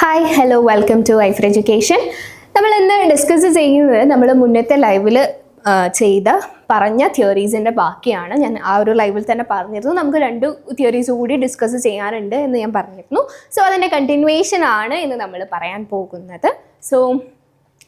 Hi hello welcome to Ifer education നമ്മൾ ഇന്ന് discuss ചെയ്യുന്നത് നമ്മൾ മുന്നത്തെ ലൈവിൽ ചെയ്ത പറഞ്ഞ തിയറീസിന്റെ ബാക്കിയാണ്. ഞാൻ ആ ഒരു ലൈവിൽ തന്നെ പറഞ്ഞിരുന്നു. നമുക്ക് രണ്ട് തിയറീസ് കൂടി ഡിസ്കസ് ചെയ്യാനുണ്ട് എന്ന് ഞാൻ പറഞ്ഞിരുന്നു. സോ അതിന്റെ കണ്ടിന്യൂവേഷൻ ആണ് ഇന്ന് നമ്മൾ പറയാൻ പോകുന്നത്. സോ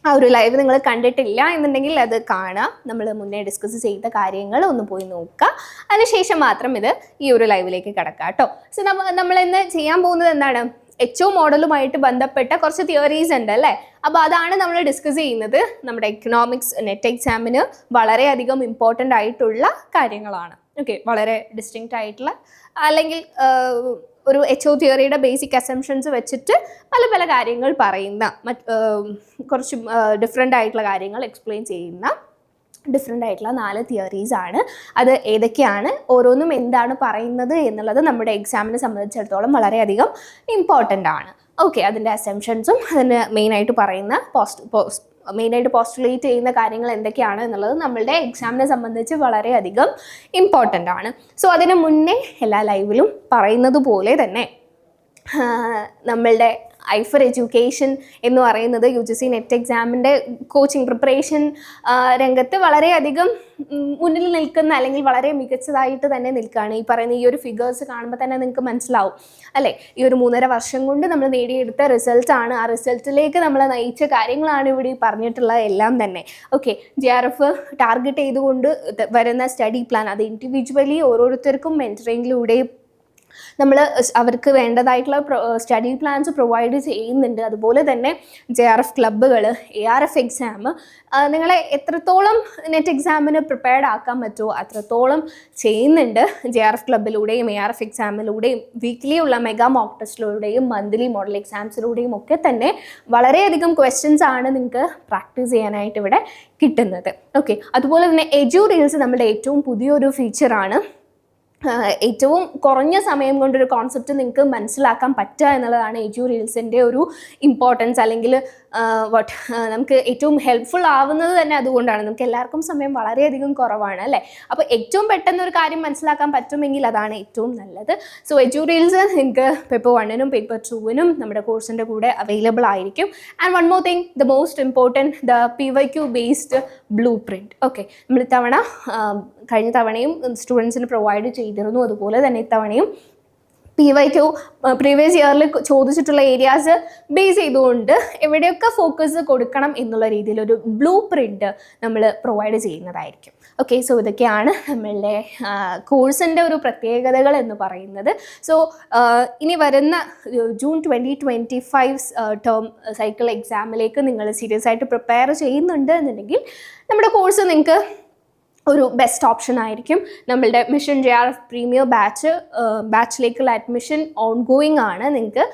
ആ ഒരു ലൈവ് നിങ്ങൾ കണ്ടിട്ടില്ല എന്നുണ്ടെങ്കിൽ അത് കാണാം. നമ്മൾ മുന്നേ ഡിസ്കസ് ചെയ്ത കാര്യങ്ങൾ ഒന്ന് പോയി നോക്കുക. അതിനുശേഷം മാത്രം ഇത് ഈ ഒരു ലൈവിലേക്ക് കിടക്കാം കേട്ടോ. സോ നമ്മ നമ്മൾ ഇന്ന് ചെയ്യാൻ പോകുന്നത് എന്താണ്? എച്ച് ഒ മോഡലുമായിട്ട് ബന്ധപ്പെട്ട കുറച്ച് തിയറീസ് ഉണ്ട് അല്ലേ? അപ്പോൾ അതാണ് നമ്മൾ ഡിസ്കസ് ചെയ്യുന്നത്. നമ്മുടെ എക്കണോമിക്സ് നെറ്റ് എക്സാമിന് വളരെയധികം ഇമ്പോർട്ടന്റ് ആയിട്ടുള്ള കാര്യങ്ങളാണ്. ഓക്കെ വളരെ ഡിസ്റ്റിങ്ക്റ്റ് ആയിട്ടുള്ള അല്ലെങ്കിൽ ഒരു എച്ച് ഒ തിയറിയുടെ ബേസിക് അസംഷൻസ് വെച്ചിട്ട് പല പല കാര്യങ്ങൾ പറയുന്ന മറ്റ് കുറച്ച് ഡിഫറെന്റ് ആയിട്ടുള്ള കാര്യങ്ങൾ എക്സ്പ്ലെയിൻ ചെയ്യുന്ന ഡിഫറെന്റ് ആയിട്ടുള്ള നാല് തിയറീസ് ആണ്. അത് ഏതൊക്കെയാണ്? ഓരോന്നും എന്താണ് പറയുന്നത് എന്നുള്ളത് നമ്മുടെ എക്സാമിനെ സംബന്ധിച്ചിടത്തോളം വളരെയധികം ഇമ്പോർട്ടന്റ് ആണ്. ഓക്കെ അതിന്റെ അസംഷൻസും അതിന് മെയിനായിട്ട് പറയുന്ന പോസ്റ്റ് മെയിനായിട്ട് പോസ്റ്റുലേറ്റ് ചെയ്യുന്ന കാര്യങ്ങൾ എന്തൊക്കെയാണ് എന്നുള്ളത് നമ്മളുടെ എക്സാമിനെ സംബന്ധിച്ച് വളരെയധികം ഇമ്പോർട്ടന്റ് ആണ്. സോ അതിന് മുന്നേ എല്ലാ ലൈവിലും പറയുന്നത് പോലെ തന്നെ ആ, നമ്മളുടെ ഫർ എഡ്യൂക്കേഷൻ എന്ന് പറയുന്നത് യു ജി സി നെറ്റ് എക്സാമിന്റെ കോച്ചിങ് പ്രിപ്പറേഷൻ രംഗത്ത് വളരെയധികം മുന്നിൽ നിൽക്കുന്ന അല്ലെങ്കിൽ വളരെ മികച്ചതായിട്ട് തന്നെ നിൽക്കുകയാണ്. ഈ പറയുന്ന ഈ ഒരു ഫിഗേഴ്സ് കാണുമ്പോൾ തന്നെ നിങ്ങൾക്ക് മനസ്സിലാവും. അല്ലേ? ഈ ഒരു മൂന്നര വർഷം കൊണ്ട് നമ്മൾ നേടിയെടുത്ത റിസൾട്ടാണ് ആ റിസൾട്ടിലേക്ക് നമ്മൾ നയിച്ച കാര്യങ്ങളാണ് ഇവിടെ പറഞ്ഞിട്ടുള്ളത് എല്ലാം തന്നെ. Okay J R F target ചെയ്തുകൊണ്ട് വരുന്ന സ്റ്റഡി പ്ലാൻ അത് ഇൻഡിവിജ്വലി ഓരോരുത്തർക്കും മെന്ററിങ്ങിലൂടെയും നമ്മൾ അവർക്ക് വേണ്ടതായിട്ടുള്ള സ്റ്റഡി പ്ലാൻസ് പ്രൊവൈഡ് ചെയ്യുന്നുണ്ട്. അതുപോലെ തന്നെ ജെ ആർ എഫ് ക്ലബ്ബുകൾ എ ആർ എഫ് എക്സാം നിങ്ങളെ എത്രത്തോളം നെറ്റ് എക്സാമിന് പ്രിപ്പയർഡ് ആക്കാൻ പറ്റുമോ അത്രത്തോളം ചെയ്യുന്നുണ്ട് ജെ ആർ എഫ് ക്ലബ്ബിലൂടെയും എ ആർ എഫ് എക്സാമിലൂടെയും വീക്ക്ലി ഉള്ള മെഗാ മോക്ക് ടെസ്റ്റിലൂടെയും മന്ത്ലി മോഡൽ എക്സാംസിലൂടെയും ഒക്കെ തന്നെ വളരെയധികം ക്വസ്റ്റ്യൻസ് ആണ് നിങ്ങൾക്ക് പ്രാക്ടീസ് ചെയ്യാനായിട്ട് ഇവിടെ കിട്ടുന്നത്. ഓക്കെ അതുപോലെ തന്നെ എജു റീൽസ് നമ്മുടെ ഏറ്റവും പുതിയൊരു ഫീച്ചറാണ് ഏറ്റവും കുറഞ്ഞ സമയം കൊണ്ടൊരു കോൺസെപ്റ്റ് നിങ്ങൾക്ക് മനസ്സിലാക്കാൻ പറ്റുക എന്നുള്ളതാണ് എജു റീൽസിന്റെ ഒരു ഇമ്പോർട്ടൻസ് അല്ലെങ്കിൽ വട്ട് നമുക്ക് ഏറ്റവും ഹെൽപ്ഫുൾ ആവുന്നത് തന്നെ അതുകൊണ്ടാണ്. നമുക്ക് എല്ലാവർക്കും സമയം വളരെയധികം കുറവാണ് അല്ലേ? അപ്പോൾ ഏറ്റവും പെട്ടെന്ന് ഒരു കാര്യം മനസ്സിലാക്കാൻ പറ്റുമെങ്കിൽ അതാണ് ഏറ്റവും നല്ലത്. സോ എജു നിങ്ങൾക്ക് പേപ്പർ വണ്ണിനും പേപ്പർ ടൂവിനും നമ്മുടെ കോഴ്സിന്റെ കൂടെ അവൈലബിൾ ആയിരിക്കും. And one more thing the most important the P Y Q based blue print okay നമ്മൾ ഇത്തവണ കഴിഞ്ഞ തവണയും സ്റ്റുഡൻസിന് പ്രൊവൈഡ് ചെയ്തിരുന്നു. അതുപോലെ തന്നെ ഇത്തവണയും പി വൈ ക്യു പ്രീവിയസ് ഇയറിൽ ചോദിച്ചിട്ടുള്ള ഏരിയാസ് ബേസ് ചെയ്തുകൊണ്ട് എവിടെയൊക്കെ ഫോക്കസ് കൊടുക്കണം എന്നുള്ള രീതിയിൽ ഒരു ബ്ലൂ പ്രിന്റ് നമ്മൾ പ്രൊവൈഡ് ചെയ്യുന്നതായിരിക്കും. ഓക്കെ സോ ഇതൊക്കെയാണ് നമ്മളുടെ കോഴ്സിന്റെ ഒരു പ്രത്യേകതകൾ എന്ന് പറയുന്നത്. സോ ഇനി വരുന്ന June twenty twenty five term cycle എക്സാമിലേക്ക് നിങ്ങൾ സീരിയസ് ആയിട്ട് പ്രിപ്പയർ ചെയ്യുന്നുണ്ട് എന്നുണ്ടെങ്കിൽ നമ്മുടെ കോഴ്സ് നിങ്ങൾക്ക് ഒരു ബെസ്റ്റ് ഓപ്ഷൻ ആയിരിക്കും. നമ്മളുടെ mission J R F premier batch ബാച്ചിലേക്കുള്ള admission ongoing ആണ് നിങ്ങൾക്ക്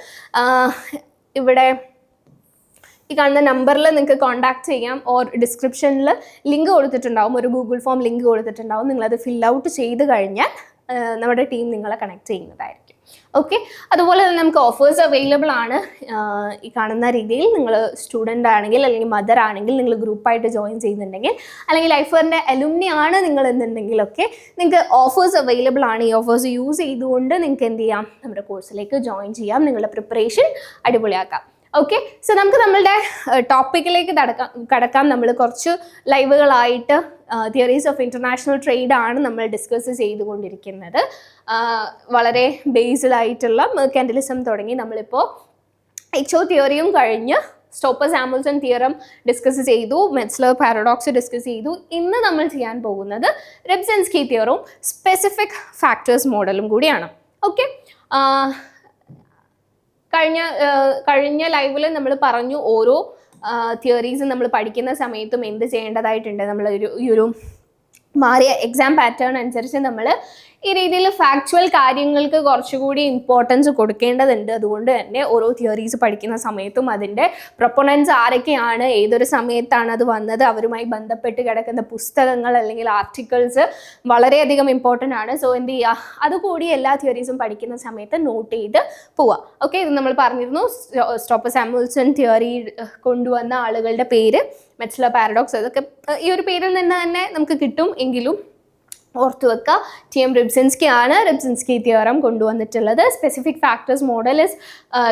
ഇവിടെ ഈ കാണുന്ന നമ്പറിൽ നിങ്ങൾക്ക് കോൺടാക്ട് ചെയ്യാം. ഓർ ഡിസ്ക്രിപ്ഷനിൽ ലിങ്ക് കൊടുത്തിട്ടുണ്ടാവും. ഒരു ഗൂഗിൾ ഫോം ലിങ്ക് കൊടുത്തിട്ടുണ്ടാവും. നിങ്ങളത് ഫിൽ ഔട്ട് ചെയ്ത് കഴിഞ്ഞാൽ നമ്മുടെ ടീം നിങ്ങളെ കണക്ട് ചെയ്യുന്നതായിരിക്കും. ഓക്കെ അതുപോലെ തന്നെ നമുക്ക് ഓഫേഴ്സ് അവൈലബിൾ ആണ്. ഈ കാണുന്ന രീതിയിൽ നിങ്ങൾ സ്റ്റുഡന്റ് ആണെങ്കിൽ അല്ലെങ്കിൽ മദർ ആണെങ്കിൽ നിങ്ങൾ ഗ്രൂപ്പായിട്ട് ജോയിൻ ചെയ്യുന്നുണ്ടെങ്കിൽ അല്ലെങ്കിൽ ലൈഫറിന്റെ അലുമിനി ആണ് നിങ്ങൾ എന്നുണ്ടെങ്കിലൊക്കെ നിങ്ങൾക്ക് ഓഫേഴ്സ് അവൈലബിൾ ആണ്. ഈ ഓഫേഴ്സ് യൂസ് ചെയ്തുകൊണ്ട് നിങ്ങൾക്ക് എന്ത് ചെയ്യാം? നമ്മുടെ കോഴ്സിലേക്ക് ജോയിൻ ചെയ്യാം. നിങ്ങളുടെ പ്രിപ്പറേഷൻ അടിപൊളിയാക്കാം. ഓക്കെ സോ നമുക്ക് നമ്മളുടെ ടോപ്പിക്കിലേക്ക് കടക്കാം കടക്കാം. നമ്മൾ കുറച്ച് ലൈവുകളായിട്ട് തിയറീസ് ഓഫ് ഇന്റർനാഷണൽ ട്രേഡ് ആണ് നമ്മൾ ഡിസ്കസ് ചെയ്തുകൊണ്ടിരിക്കുന്നത്. വളരെ ബേസ്ഡ് ആയിട്ടുള്ള മെർക്കാൻഡലിസം തുടങ്ങി നമ്മളിപ്പോൾ എച്ച് ഒ തിയറിയും കഴിഞ്ഞ് സ്റ്റോപ്പർ സാമുൽസൺ തിയറം ഡിസ്കസ് ചെയ്തു മെറ്റ്സ്ലർ പാരഡോക്സ് ഡിസ്കസ് ചെയ്തു. ഇന്ന് നമ്മൾ ചെയ്യാൻ പോകുന്നത് റെബ്സെൻസ്കി തിയറും സ്പെസിഫിക് ഫാക്ടേഴ്സ് മോഡലും കൂടിയാണ്. ഓക്കെ കഴിഞ്ഞ കഴിഞ്ഞ ലൈവിൽ നമ്മൾ പറഞ്ഞു ഓരോ തിയറീസ് നമ്മൾ പഠിക്കുന്ന സമയത്തും എന്ത് ചെയ്യേണ്ടതായിട്ടുണ്ട്. നമ്മൾ ഒരു ഈ ഒരു മാറിയ എക്സാം പാറ്റേൺ അനുസരിച്ച് നമ്മൾ ഈ രീതിയിൽ ഫാക്ച്വൽ കാര്യങ്ങൾക്ക് കുറച്ചുകൂടി ഇമ്പോർട്ടൻസ് കൊടുക്കേണ്ടതുണ്ട്. അതുകൊണ്ട് തന്നെ ഓരോ തിയറീസ് പഠിക്കുന്ന സമയത്തും അതിന്റെ പ്രൊപ്പണൻസ് ആരൊക്കെയാണ് ഏതൊരു സമയത്താണ് അത് വന്നത് അവരുമായി ബന്ധപ്പെട്ട് കിടക്കുന്ന പുസ്തകങ്ങൾ അല്ലെങ്കിൽ ആർട്ടിക്കിൾസ് വളരെയധികം ഇമ്പോർട്ടന്റ് ആണ്. സോ എന്ത് ചെയ്യുക? അതുകൂടി എല്ലാ തിയറീസും പഠിക്കുന്ന സമയത്ത് നോട്ട് ചെയ്ത് പോവുക. ഓക്കെ ഇത് നമ്മൾ പറഞ്ഞിരുന്നു സ്റ്റോപ്പർ സാമുൽസൺ തിയറി കൊണ്ടുവന്ന ആളുകളുടെ പേര് മെറ്റ്സ്ലർ പാരഡോക്സ് അതൊക്കെ ഈ ഒരു പേരിൽ നിന്ന് തന്നെ നമുക്ക് കിട്ടും എങ്കിലും ഓർത്തു വെക്കുക ടി എം റിബ്സിൻസ്കി ആണ് റിബ്സിൻസ്കി തിയറം കൊണ്ടുവന്നിട്ടുള്ളത് specific factors model is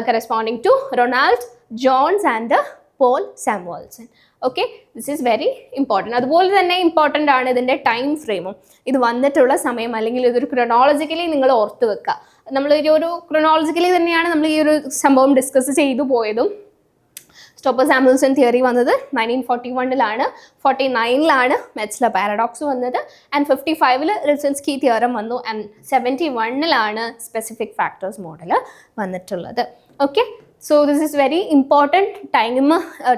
corresponding to Ronald Jones and Paul Samuelson okay this is very important അതുപോലെ തന്നെ ഇമ്പോർട്ടന്റ് ആണ് ഇതിന്റെ ടൈം ഫ്രെയിമും ഇത് വന്നിട്ടുള്ള സമയം അല്ലെങ്കിൽ ഇതൊരു ക്രൊണോളജിക്കലി നിങ്ങൾ ഓർത്ത് വെക്കുക നമ്മൾ ഈ ഒരു ക്രൊണോളജിക്കലി തന്നെയാണ് നമ്മൾ ഈ ഒരു സംഭവം ഡിസ്കസ് ചെയ്തു പോയതും. സ്റ്റോപ്പർ സാമ്പിൾസൺ തിയറി വന്നത് നയന്റീൻ ഫോർട്ടി വണ്ണിലാണ് ഫോർട്ടി നയനിലാണ് മെറ്റ്സ്ല പാരഡോക്സ് വന്നത്. ആൻഡ് ഫിഫ്റ്റി ഫൈവിൽ റിസൻസ്കി തിയറം വന്നു. ആൻഡ് സെവന്റി വണ്ണിലാണ് സ്പെസിഫിക് ഫാക്ടേഴ്സ് മോഡൽ വന്നിട്ടുള്ളത്. Okay so this is very important time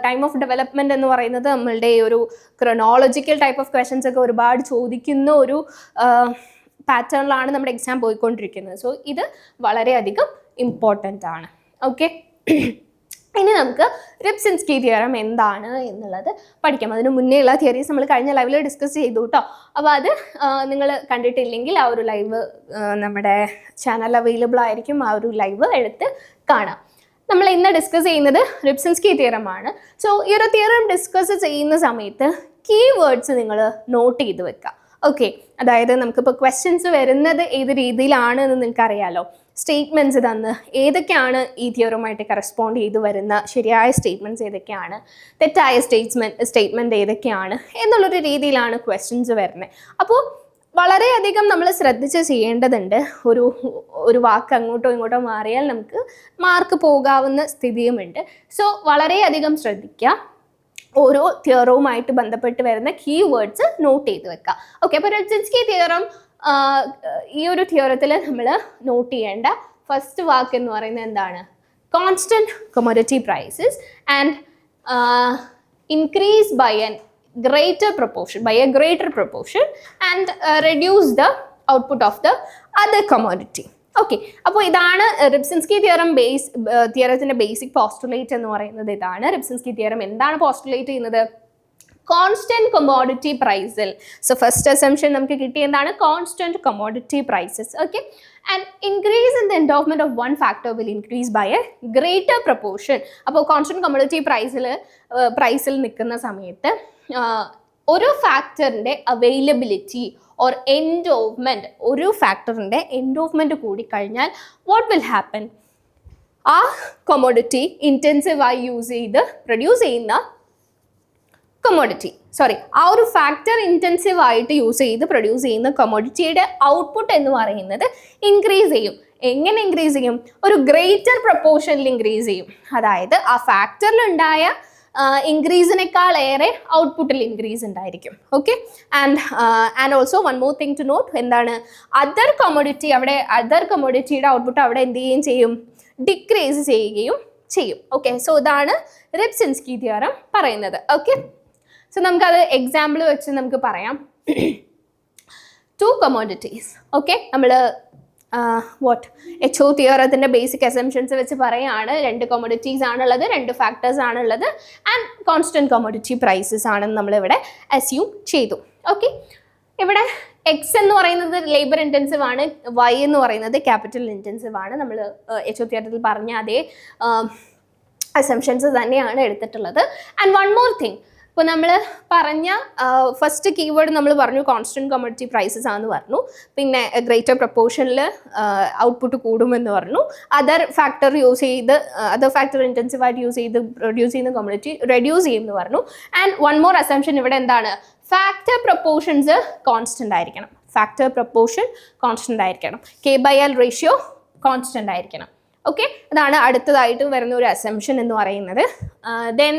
time of development എന്ന് പറയുന്നത് നമ്മളുടെ ഈ ഒരു ക്രൊണോളജിക്കൽ ടൈപ്പ് ഓഫ് ക്വസ്റ്റൻസ് ഒക്കെ ഒരുപാട് ചോദിക്കുന്ന ഒരു പാറ്റേണിലാണ് നമ്മുടെ എക്സാം പോയിക്കൊണ്ടിരിക്കുന്നത്. സോ ഇത് വളരെയധികം ഇമ്പോർട്ടന്റ് ആണ്. ഓക്കെ ഇനി നമുക്ക് റിപ്സിൻസ്കി തിയറം എന്താണ് എന്നുള്ളത് പഠിക്കാം. അതിന് മുന്നേ ഉള്ള തിയറീസ് നമ്മൾ കഴിഞ്ഞ ലൈവിൽ ഡിസ്കസ് ചെയ്തു കേട്ടോ അപ്പോൾ അത് നിങ്ങൾ കണ്ടിട്ടില്ലെങ്കിൽ ആ ഒരു ലൈവ് നമ്മുടെ ചാനൽ അവൈലബിൾ ആയിരിക്കും. ആ ഒരു ലൈവ് എടുത്ത് കാണാം. നമ്മൾ ഇന്ന് ഡിസ്കസ് ചെയ്യുന്നത് റിപ്സിൻസ്കി ആണ്. സോ ഈ ഒരു തിയറം ഡിസ്കസ് ചെയ്യുന്ന സമയത്ത് കീ വേർഡ്സ് നിങ്ങൾ നോട്ട് ചെയ്ത് വെക്കുക ഓക്കെ അതായത് നമുക്കിപ്പോൾ ക്വസ്റ്റ്യൻസ് വരുന്നത് ഏത് രീതിയിലാണ് എന്ന് നിങ്ങൾക്ക് അറിയാലോ സ്റ്റേറ്റ്മെന്റ്സ് തന്ന്. ഏതൊക്കെയാണ് ഈ തിയറുമായിട്ട് കറസ്പോണ്ട് ചെയ്തു വരുന്ന ശരിയായ സ്റ്റേറ്റ്മെന്റ്സ് ഏതൊക്കെയാണ്? തെറ്റായ സ്റ്റേറ്റ്മെന്റ് സ്റ്റേറ്റ്മെന്റ് ഏതൊക്കെയാണ്? എന്നുള്ളൊരു രീതിയിലാണ് ക്വസ്റ്റ്യൻസ് വരുന്നത് അപ്പോൾ വളരെയധികം നമ്മൾ ശ്രദ്ധിച്ച് ചെയ്യേണ്ടതുണ്ട്. ഒരു ഒരു വാക്ക് അങ്ങോട്ടോ ഇങ്ങോട്ടോ മാറിയാൽ നമുക്ക് മാർക്ക് പോകാവുന്ന സ്ഥിതിയുമുണ്ട്. സോ വളരെയധികം ശ്രദ്ധിക്കുക. ഓരോ തിയറവുമായിട്ട് ബന്ധപ്പെട്ട് വരുന്ന കീ വേർഡ്സ് നോട്ട് ചെയ്ത് വെക്കുക. ഓക്കെ അപ്പോൾ റെഡ്ജിൻസ്കി തിയറം ഈ ഒരു തിയറത്തിൽ നമ്മൾ നോട്ട് ചെയ്യേണ്ട ഫസ്റ്റ് വാക്ക് എന്ന് പറയുന്നത് എന്താണ്? Constant commodity prices and increase by an greater proportion by a greater proportion and reduce the output of the other commodity okay അപ്പോൾ ഇതാണ് റിപ്സിൻസ്കി തിയറം ബേസ് തിയറത്തിന്റെ ബേസിക് പോസ്റ്റുലേറ്റ് എന്ന് പറയുന്നത്. ഇതാണ് റിപ്സിൻസ്കി തിയറം എന്താണ് പോസ്റ്റുലേറ്റ് ചെയ്യുന്നത്? കോൺസ്റ്റന്റ് കൊമോഡിറ്റി പ്രൈസിൽ so first assumption നമുക്ക് കിട്ടിയ എന്താണ്? Constant commodity prices okay and increase in the endowment of one factor will increase by a greater proportion അപ്പോൾ കോൺസ്റ്റന്റ് കൊമോഡിറ്റി പ്രൈസിൽ പ്രൈസിൽ നിൽക്കുന്ന സമയത്ത് ഒരു ഫാക്ടറിന്റെ അവൈലബിലിറ്റി ഓർ എൻഡോവ്മെന്റ് ഒരു ഫാക്ടറിന്റെ എൻഡോവ്മെന്റ് കൂടിക്കഴിഞ്ഞാൽ വാട്ട് വിൽ ഹാപ്പൻ ആ കൊമോഡിറ്റി ഇന്റൻസീവായി യൂസ് ചെയ്ത് പ്രൊഡ്യൂസ് ചെയ്യുന്ന കൊമോഡിറ്റി സോറി ആ ഒരു ഫാക്ടർ ഇന്റൻസീവ് ആയിട്ട് യൂസ് ചെയ്ത് പ്രൊഡ്യൂസ് ചെയ്യുന്ന കൊമോഡിറ്റിയുടെ ഔട്ട്പുട്ട് എന്ന് പറയുന്നത് ഇൻക്രീസ് ചെയ്യും. എങ്ങനെ ഇൻക്രീസ് ചെയ്യും? ഒരു ഗ്രേറ്റർ പ്രപ്പോർഷനിൽ ഇൻക്രീസ് ചെയ്യും. അതായത് ആ ഫാക്ടറിലുണ്ടായ ഇൻക്രീസിനേക്കാൾ ഏറെ ഔട്ട്പുട്ടിൽ ഇൻക്രീസ് ഉണ്ടായിരിക്കും. Okay and and also one more thing to note എന്താണ്? അതർ കൊമോഡിറ്റി അവിടെ അതർ കൊമോഡിറ്റിയുടെ ഔട്ട്പുട്ട് അവിടെ എന്ത് ചെയ്യുകയും ചെയ്യും? ഡിക്രീസ് ചെയ്യുകയും ചെയ്യും. ഓക്കെ സോ ഇതാണ് റിപ്സിൻസ്കി തിയറം പറയുന്നത്. ഓക്കെ സോ നമുക്കത് എക്സാമ്പിൾ വെച്ച് നമുക്ക് പറയാം. ടു കമോഡിറ്റീസ് ഓക്കെ നമ്മൾ വാട്ട് എച്ച് ഒ തിയറത്തിന്റെ ബേസിക് അസംഷൻസ് വെച്ച് പറയുകയാണ് രണ്ട് കൊമോഡിറ്റീസ് ആണുള്ളത് രണ്ട് ഫാക്ടേഴ്സ് ആണുള്ളത് ആൻഡ് കോൺസ്റ്റന്റ് കൊമോഡിറ്റി പ്രൈസസ് ആണെന്ന് നമ്മളിവിടെ അസ്യൂം ചെയ്തു. ഓക്കെ ഇവിടെ എക്സ് എന്ന് പറയുന്നത് ലേബർ ഇന്റൻസീവ് ആണ് വൈ എന്ന് പറയുന്നത് ക്യാപിറ്റൽ ഇന്റൻസീവ് ആണ്. നമ്മൾ എച്ച് ഒ തിയറത്തിൽ പറഞ്ഞ അതേ അസംഷൻസ് തന്നെയാണ് എടുത്തിട്ടുള്ളത്. ആൻഡ് വൺ മോർ തിങ് ഇപ്പോൾ നമ്മൾ പറഞ്ഞ ഫസ്റ്റ് കീവേഡ് നമ്മൾ പറഞ്ഞു കോൺസ്റ്റന്റ് കമ്മോഡിറ്റി പ്രൈസസ് ആണെന്ന് പറഞ്ഞു. പിന്നെ ഗ്രേറ്റർ പ്രപ്പോർഷനിൽ ഔട്ട്പുട്ട് കൂടുമെന്ന് പറഞ്ഞു. അതർ ഫാക്ടർ യൂസ് ചെയ്ത് അതർ ഫാക്ടർ ഇന്റൻസീവായിട്ട് യൂസ് ചെയ്ത് പ്രൊഡ്യൂസ് ചെയ്യുന്ന കമ്മ്യൂണിറ്റി റെഡ്യൂസ് ചെയ്യുമെന്ന് പറഞ്ഞു. ആൻഡ് വൺ മോർ അസംഷൻ ഇവിടെ എന്താണ്? ഫാക്ടർ പ്രപ്പോർഷൻസ് കോൺസ്റ്റന്റ് ആയിരിക്കണം. ഫാക്ടർ പ്രപ്പോർഷൻ കോൺസ്റ്റന്റ് ആയിരിക്കണം. K by L ratio constant ആയിരിക്കണം. ഓക്കെ അതാണ് അടുത്തതായിട്ട് വരുന്ന ഒരു അസംഷൻ എന്ന് പറയുന്നത്. ദെൻ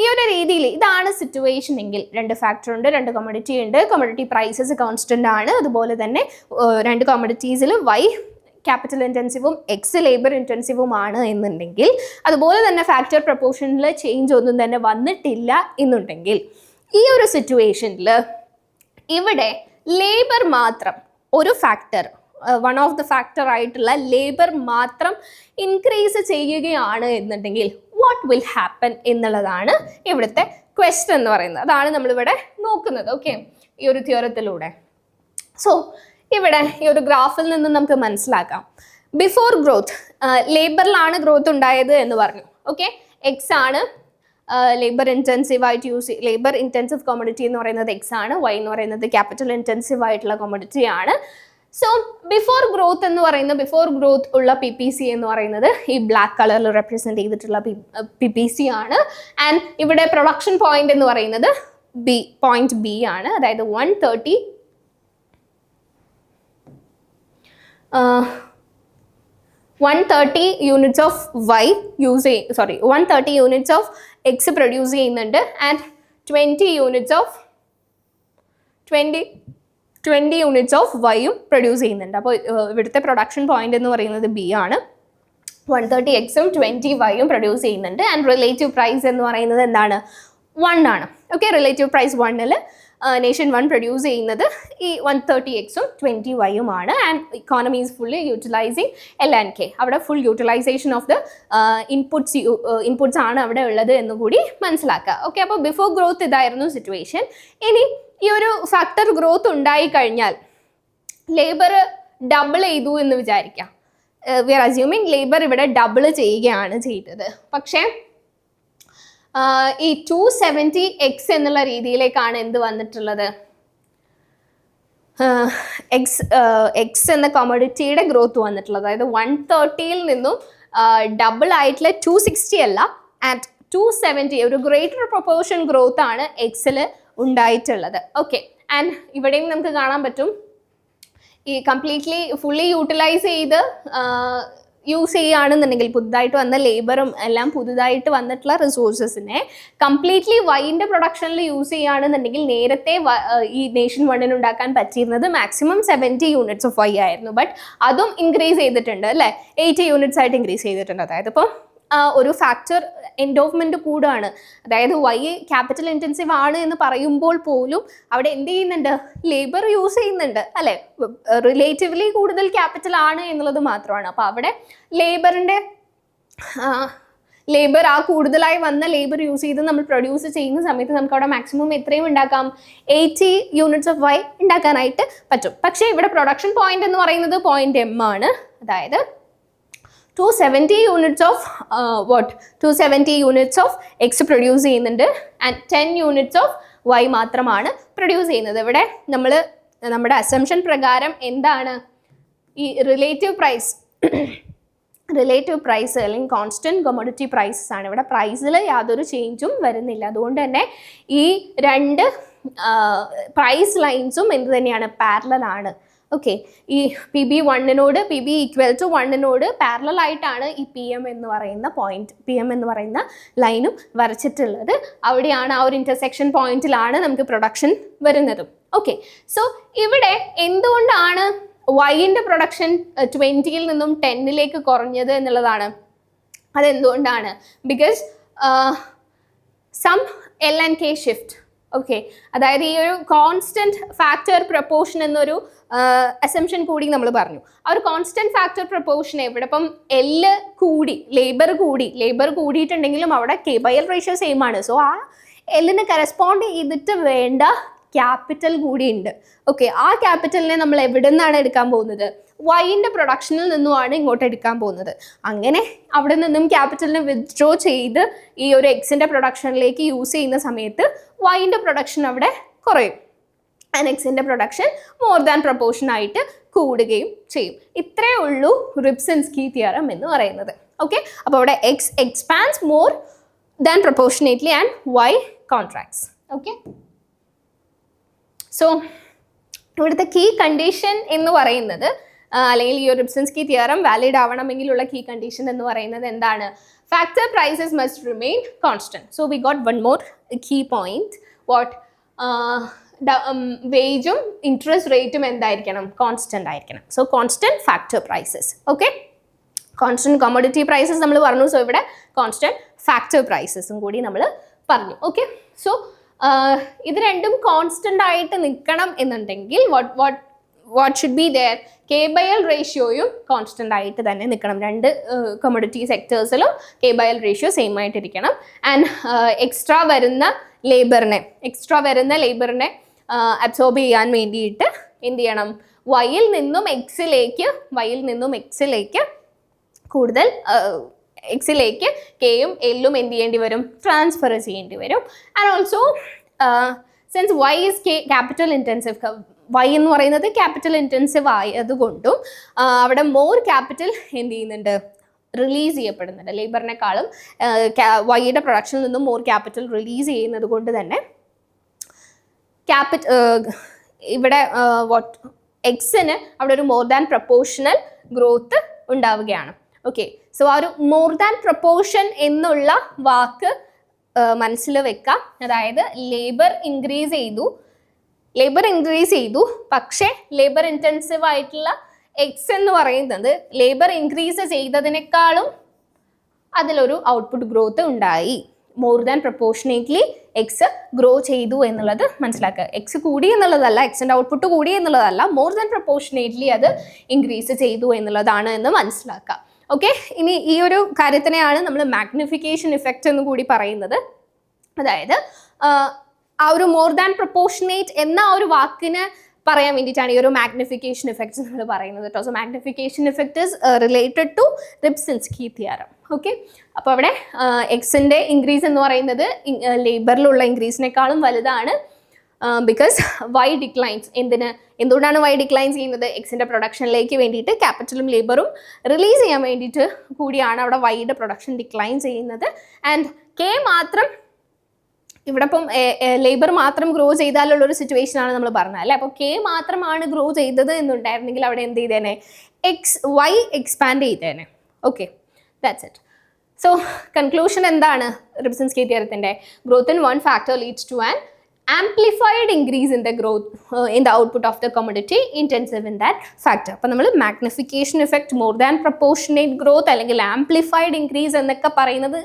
ഈ ഒരു രീതിയിൽ ഇതാണ് സിറ്റുവേഷൻ എങ്കിൽ രണ്ട് ഫാക്ടർ ഉണ്ട് രണ്ട് കമ്മോഡിറ്റി ഉണ്ട്. കമ്മോഡിറ്റി പ്രൈസസ് കോൺസ്റ്റന്റ് ആണ്. അതുപോലെ തന്നെ രണ്ട് കമ്മോഡിറ്റീസിൽ വൈ ക്യാപിറ്റൽ ഇന്റൻസീവും എക്സ് ലേബർ ഇന്റൻസീവും ആണ് എന്നുണ്ടെങ്കിൽ അതുപോലെ തന്നെ ഫാക്ടർ പ്രപ്പോർഷനിൽ ചേഞ്ച് ഒന്നും തന്നെ വന്നിട്ടില്ല എന്നുണ്ടെങ്കിൽ ഈ ഒരു സിറ്റുവേഷനിൽ ഇവിടെ ലേബർ മാത്രം ഒരു factor one of the factor ആയിട്ടുള്ള ലേബർ മാത്രം ഇൻക്രീസ് ചെയ്യുകയാണ് എന്നുണ്ടെങ്കിൽ വാട്ട് വിൽ ഹാപ്പൻ എന്നുള്ളതാണ് ഇവിടുത്തെ ക്വസ്റ്റൻ എന്ന് പറയുന്നത്. അതാണ് നമ്മളിവിടെ നോക്കുന്നത് ഓക്കെ ഈ ഒരു തിയറത്തിലൂടെ സോ ഇവിടെ ഈ ഒരു ഗ്രാഫിൽ നിന്ന് നമുക്ക് മനസ്സിലാക്കാം. ബിഫോർ ഗ്രോത്ത് ലേബറിലാണ് ഗ്രോത്ത് ഉണ്ടായത് എന്ന് പറഞ്ഞു ഓക്കെ എക്സ് ആണ് ലേബർ ഇന്റൻസീവ് ആയിട്ട് യൂസ് ലേബർ ഇന്റൻസീവ് കോമഡിറ്റി എന്ന് പറയുന്നത് എക്സ് ആണ് വൈ എന്ന് പറയുന്നത് ക്യാപിറ്റൽ ഇന്റൻസീവ് ആയിട്ടുള്ള കോമഡിറ്റി ആണ്. സോ ബിഫോർ ഗ്രോത്ത് എന്ന് പറയുന്നത് ബിഫോർ ഗ്രോത്ത് ഉള്ള പി പി സി എന്ന് പറയുന്നത് ഈ ബ്ലാക്ക് കളറിൽ റെപ്രസെന്റ് ചെയ്തിട്ടുള്ള പി പി സി ആണ്. ആൻഡ് ഇവിടെ പ്രൊഡക്ഷൻ പോയിന്റ് എന്ന് പറയുന്നത് ബി പോയിന്റ് ബി ആണ്. അതായത് one thirty one thirty units of Y use ചെയ്യ sorry one thirty units of X produce ചെയ്യുന്നുണ്ട്. And twenty units of twenty twenty units of വൈയും produce ചെയ്യുന്നുണ്ട്. അപ്പോൾ ഇവിടുത്തെ പ്രൊഡക്ഷൻ പോയിന്റ് എന്ന് പറയുന്നത് ബി ആണ്. വൺ തേർട്ടി എക്സും ട്വന്റി വൈയും പ്രൊഡ്യൂസ് ചെയ്യുന്നുണ്ട്. ആൻഡ് റിലേറ്റീവ് പ്രൈസ് എന്ന് പറയുന്നത് എന്താണ്? വൺ ആണ്. ഓക്കെ റിലേറ്റീവ് പ്രൈസ് വണ്ണിൽ നേഷൻ വൺ പ്രൊഡ്യൂസ് ചെയ്യുന്നത് ഈ വൺ തേർട്ടി എക്സും ട്വന്റി ആണ്. And economy is fully utilising L and K അവിടെ full utilisation of the inputs inputs ആണ് അവിടെ ഉള്ളത് എന്നുകൂടി മനസ്സിലാക്കുക. ഓക്കെ അപ്പോൾ ബിഫോർ ഗ്രോത്ത് ഇതായിരുന്നു സിറ്റുവേഷൻ ഇനി ഈ ഒരു ഫാക്ടർ ഗ്രോത്ത് ഉണ്ടായി കഴിഞ്ഞാൽ ലേബർ ഡബിൾ ചെയ്തു എന്ന് വിചാരിക്കാം. വി ആർ അസ്യൂമിങ് ലേബർ ഇവിടെ ഡബിൾ ചെയ്യുകയാണ് ചെയ്തത്. പക്ഷേ ഈ ടു സെവന്റി എക്സ് എന്നുള്ള രീതിയിലേക്കാണ് എന്ത് വന്നിട്ടുള്ളത്? എക്സ് എക്സ് എന്ന കമോഡിറ്റിയുടെ ഗ്രോത്ത് വന്നിട്ടുള്ളത്. അതായത് വൺ തേർട്ടിയിൽ നിന്നും ഡബിൾ ആയിട്ടുള്ള ടു സിക്സ്റ്റി അല്ല ആറ്റ് ടു സെവന്റി ഒരു ഗ്രേറ്റർ പ്രൊപ്പോർഷൻ ഗ്രോത്ത് ആണ് എക്സിൽ ഉണ്ടായിട്ടുള്ളത്. ഓക്കെ ആൻഡ് ഇവിടെയും നമുക്ക് കാണാൻ പറ്റും. ഈ കംപ്ലീറ്റ്ലി ഫുള്ളി യൂട്ടിലൈസ് ചെയ്ത് യൂസ് ചെയ്യുകയാണെന്നുണ്ടെങ്കിൽ പുതുതായിട്ട് വന്ന ലേബറും എല്ലാം പുതുതായിട്ട് വന്നിട്ടുള്ള റിസോഴ്സസിനെ കംപ്ലീറ്റ്ലി വൈന്റെ പ്രൊഡക്ഷനിൽ യൂസ് ചെയ്യുകയാണെന്നുണ്ടെങ്കിൽ നേരത്തെ ഈ നേഷൻ വണ്ണിന് ഉണ്ടാക്കാൻ പറ്റിയിരുന്നത് maximum seventy units of Y ആയിരുന്നു. ബട്ട് അതും ഇൻക്രീസ് ചെയ്തിട്ടുണ്ട് അല്ലേ? എയ്റ്റി യൂണിറ്റ്സ് ആയിട്ട് ഇൻക്രീസ് ചെയ്തിട്ടുണ്ട്. അതായത് ഇപ്പം ഒരു ഫാക്ടർ എൻഡോവ്മെന്റ് കൂടുകയാണ് അതായത് വൈ ക്യാപിറ്റൽ ഇന്റൻസീവ് ആണ് എന്ന് പറയുമ്പോൾ പോലും അവിടെ എന്ത് ചെയ്യുന്നുണ്ട്? ലേബർ യൂസ് ചെയ്യുന്നുണ്ട്. അല്ലേ? റിലേറ്റീവ്ലി കൂടുതൽ ക്യാപിറ്റൽ ആണ് എന്നുള്ളത് മാത്രമാണ്. അപ്പോൾ അവിടെ ലേബറിന്റെ ലേബർ ആ കൂടുതലായി വന്ന ലേബർ യൂസ് ചെയ്ത് നമ്മൾ പ്രൊഡ്യൂസ് ചെയ്യുന്ന സമയത്ത് നമുക്ക് അവിടെ മാക്സിമം എത്രയും ഉണ്ടാക്കാം? എയ്റ്റി യൂണിറ്റ്സ് ഓഫ് വൈ ഉണ്ടാക്കാനായിട്ട് പറ്റും. പക്ഷേ ഇവിടെ പ്രൊഡക്ഷൻ പോയിന്റ് എന്ന് പറയുന്നത് പോയിന്റ് എം ആണ്. അതായത് two seventy units of what two seventy units of X produce ചെയ്യുന്നുണ്ട്. And ten units of Y മാത്രമാണ് പ്രൊഡ്യൂസ് ചെയ്യുന്നത്. ഇവിടെ നമ്മൾ നമ്മുടെ അസംഷൻ പ്രകാരം എന്താണ്? ഈ റിലേറ്റീവ് പ്രൈസ് റിലേറ്റീവ് പ്രൈസ് അല്ലെങ്കിൽ കോൺസ്റ്റന്റ് കൊമോഡിറ്റി പ്രൈസസ് ആണ്. ഇവിടെ പ്രൈസിൽ യാതൊരു ചേഞ്ചും വരുന്നില്ല. അതുകൊണ്ട് തന്നെ ഈ രണ്ട് പ്രൈസ് ലൈൻസും എന്ത് തന്നെയാണ്? പാരലൽ ആണ്. ഓക്കെ ഈ പി ബി വണ്ണിനോട് പി ബി ഈക്വൽ ടു വണ്ണിനോട് പാരലൽ ആയിട്ടാണ് ഈ പി എം എന്ന് പറയുന്ന പോയിന്റ് പി എം എന്ന് പറയുന്ന ലൈനും വരച്ചിട്ടുള്ളത്. അവിടെയാണ് ആ ഒരു ഇന്റർസെക്ഷൻ പോയിന്റിലാണ് നമുക്ക് പ്രൊഡക്ഷൻ വരുന്നതും. ഓക്കെ സോ ഇവിടെ എന്തുകൊണ്ടാണ് വൈന്റെ പ്രൊഡക്ഷൻ ട്വന്റിയിൽ നിന്നും ടെന്നിലേക്ക് കുറഞ്ഞത് എന്നുള്ളതാണ്? അതെന്തുകൊണ്ടാണ്? Because some L and K shift okay അതായത് ഈ ഒരു കോൺസ്റ്റന്റ് ഫാക്ടർ പ്രപ്പോർഷൻ എന്നൊരു അസംഷൻ കൂടി നമ്മൾ പറഞ്ഞു. ആ ഒരു കോൺസ്റ്റന്റ് ഫാക്ടർ പ്രപ്പോർഷൻ എവിടെ? ഇപ്പം എല്ല് കൂടി ലേബർ കൂടി ലേബർ കൂടിയിട്ടുണ്ടെങ്കിലും അവിടെ കെ ബൈ റേഷ്യോ സെയിം ആണ്. സോ ആ എല്ലിന് കറസ്പോണ്ട് ചെയ്തിട്ട് വേണ്ട ക്യാപിറ്റൽ കൂടി ഉണ്ട് ഓക്കെ ആ ക്യാപിറ്റലിനെ നമ്മൾ എവിടെ നിന്നാണ് എടുക്കാൻ പോകുന്നത്? വൈന്റെ പ്രൊഡക്ഷനിൽ നിന്നുമാണ് ഇങ്ങോട്ട് എടുക്കാൻ പോകുന്നത്. അങ്ങനെ അവിടെ നിന്നും ക്യാപിറ്റലിനെ വിത്ഡ്രോ ചെയ്ത് ഈ ഒരു എക്സിന്റെ പ്രൊഡക്ഷനിലേക്ക് യൂസ് ചെയ്യുന്ന സമയത്ത് വൈന്റെ പ്രൊഡക്ഷൻ അവിടെ കുറയും. ആൻഡ് എക്സിന്റെ പ്രൊഡക്ഷൻ മോർ ദാൻ പ്രപ്പോർഷൻ ആയിട്ട് കൂടുകയും ചെയ്യും. ഇത്രയേ ഉള്ളൂ റിപ്സൻസ്കി തിയറം എന്ന് പറയുന്നത്. ഓക്കെ അപ്പോൾ അവിടെ X expands more than proportionately and Y contracts okay so ഇവിടുത്തെ കീ കണ്ടീഷൻ എന്ന് പറയുന്നത് അല്ലെങ്കിൽ ഈ ഒരു റിപ്സൻസ്കി തിയറം വാലിഡ് ആവണമെങ്കിലുള്ള കീ കണ്ടീഷൻ എന്ന് പറയുന്നത് എന്താണ്? Factor prices must remain constant so we got one more key point what വേജും interest റേറ്റും എന്തായിരിക്കണം? കോൺസ്റ്റന്റ് ആയിരിക്കണം. So constant factor prices okay constant commodity prices നമ്മൾ പറഞ്ഞു. സോ ഇവിടെ കോൺസ്റ്റന്റ് ഫാക്ടർ പ്രൈസസും കൂടി നമ്മൾ പറഞ്ഞു. ഓക്കെ സോ ഇത് രണ്ടും കോൺസ്റ്റന്റ് ആയിട്ട് നിൽക്കണം എന്നുണ്ടെങ്കിൽ what what what should be there K by L റേഷ്യോയും constant ആയിട്ട് തന്നെ നിൽക്കണം. രണ്ട് കമോഡിറ്റി സെക്ടേഴ്സിലും K by L ratio same ആയിട്ടിരിക്കണം. ആൻഡ് എക്സ്ട്രാ വരുന്ന ലേബറിനെ എക്സ്ട്രാ വരുന്ന ലേബറിനെ അബ്സോർബ് ചെയ്യാൻ വേണ്ടിയിട്ട് എന്ത് ചെയ്യണം? വൈയിൽ നിന്നും എക്സിലേക്ക് വൈയിൽ നിന്നും എക്സിലേക്ക് കൂടുതൽ എക്സിലേക്ക് കെയും എല്ലും എന്ത് ചെയ്യേണ്ടി വരും? ട്രാൻസ്ഫർ ചെയ്യേണ്ടി വരും. And also since Y is K capital intensive Y എന്ന് പറയുന്നത് ക്യാപിറ്റൽ ഇന്റൻസീവ് ആയതുകൊണ്ടും അവിടെ മോർ ക്യാപിറ്റൽ എന്ത് ചെയ്യുന്നുണ്ട്? റിലീസ് ചെയ്യപ്പെടുന്നുണ്ട്. ലേബറിനെക്കാളും വൈയുടെ പ്രൊഡക്ഷനിൽ നിന്നും മോർ ക്യാപിറ്റൽ റിലീസ് ചെയ്യുന്നത് കൊണ്ട് തന്നെ ക്യാപിറ്റ ഇവിടെ വാട്ട് എക്സിന് അവിടെ ഒരു മോർ ദാൻ പ്രപ്പോർഷണൽ ഗ്രോത്ത് ഉണ്ടാവുകയാണ്. ഓക്കെ സോ ആ ഒരു മോർ ദാൻ പ്രപ്പോർഷൻ എന്നുള്ള വാക്ക് മനസ്സിൽ വെക്കാം. അതായത് ലേബർ ഇൻക്രീസ് ചെയ്തു. ലേബർ ഇൻക്രീസ് ചെയ്തു. പക്ഷേ ലേബർ ഇന്റൻസീവ് ആയിട്ടുള്ള എക്സ് എന്ന് പറയുന്നത് ലേബർ ഇൻക്രീസ് ചെയ്തതിനേക്കാളും അതിലൊരു ഔട്ട്പുട്ട് ഗ്രോത്ത് ഉണ്ടായി. More than proportionately X grow ചെയ്തു എന്നുള്ളത് മനസ്സിലാക്കുക. എക്സ് കൂടി എന്നുള്ളതല്ല എക്സിന്റെ ഔട്ട്പുട്ട് കൂടി എന്നുള്ളതല്ല മോർ ദാൻ പ്രപ്പോർഷനേറ്റ്ലി അത് ഇൻക്രീസ് ചെയ്തു എന്നുള്ളതാണ് എന്ന് മനസ്സിലാക്കുക. ഓക്കെ ഇനി ഈ ഒരു കാര്യത്തിനെയാണ് നമ്മൾ മാഗ്നിഫിക്കേഷൻ ഇഫക്റ്റ് എന്ന് കൂടി പറയുന്നത്. അതായത് ആ, ഒരു മോർ ദാൻ പ്രപ്പോർഷനേറ്റ് എന്ന ആ ഒരു വാക്കിന് പറയാൻ വേണ്ടിയിട്ടാണ് ഈ ഒരു മാഗ്നിഫിക്കേഷൻ ഇഫക്റ്റ് നമ്മൾ പറയുന്നത് കേട്ടോ. So magnification effect is related to Rybczynski theorem okay അപ്പോൾ അവിടെ എക്സിന്റെ ഇൻക്രീസ് എന്ന് പറയുന്നത് ലേബറിലുള്ള ഇൻക്രീസിനേക്കാളും വലുതാണ് ബിക്കോസ് വൈ ഡിക്ലൈൻസ് എന്തിന്? എന്തുകൊണ്ടാണ് വൈ ഡിക്ലൈൻ ചെയ്യുന്നത്? എക്സിന്റെ പ്രൊഡക്ഷനിലേക്ക് വേണ്ടിയിട്ട് ക്യാപിറ്റലും ലേബറും റിലീസ് ചെയ്യാൻ വേണ്ടിയിട്ട് കൂടിയാണ് അവിടെ വൈയുടെ പ്രൊഡക്ഷൻ ഡിക്ലൈൻ ചെയ്യുന്നത്. ആൻഡ് കെ മാത്രം ഇവിടെ ഇപ്പം ലേബർ മാത്രം ഗ്രോ ചെയ്താലുള്ള ഒരു സിറ്റുവേഷൻ ആണ് നമ്മൾ പറഞ്ഞത് അല്ലേ? അപ്പോൾ കെ മാത്രമാണ് ഗ്രോ ചെയ്തത് എന്നുണ്ടായിരുന്നെങ്കിൽ അവിടെ എന്ത് ചെയ്തേനെ? X Y expand ചെയ്തേനെ. Okay that's it so conclusion എന്താണ് Rybczynski തിയറത്തിന്റെ growth in one factor leads to an amplified increase in the growth in the output of the commodity intensive in that factor അപ്പോൾ നമ്മൾ magnification effect more than proportionate growth അല്ലെങ്കിൽ amplified increase എന്നൊക്കെ പറയുന്നത്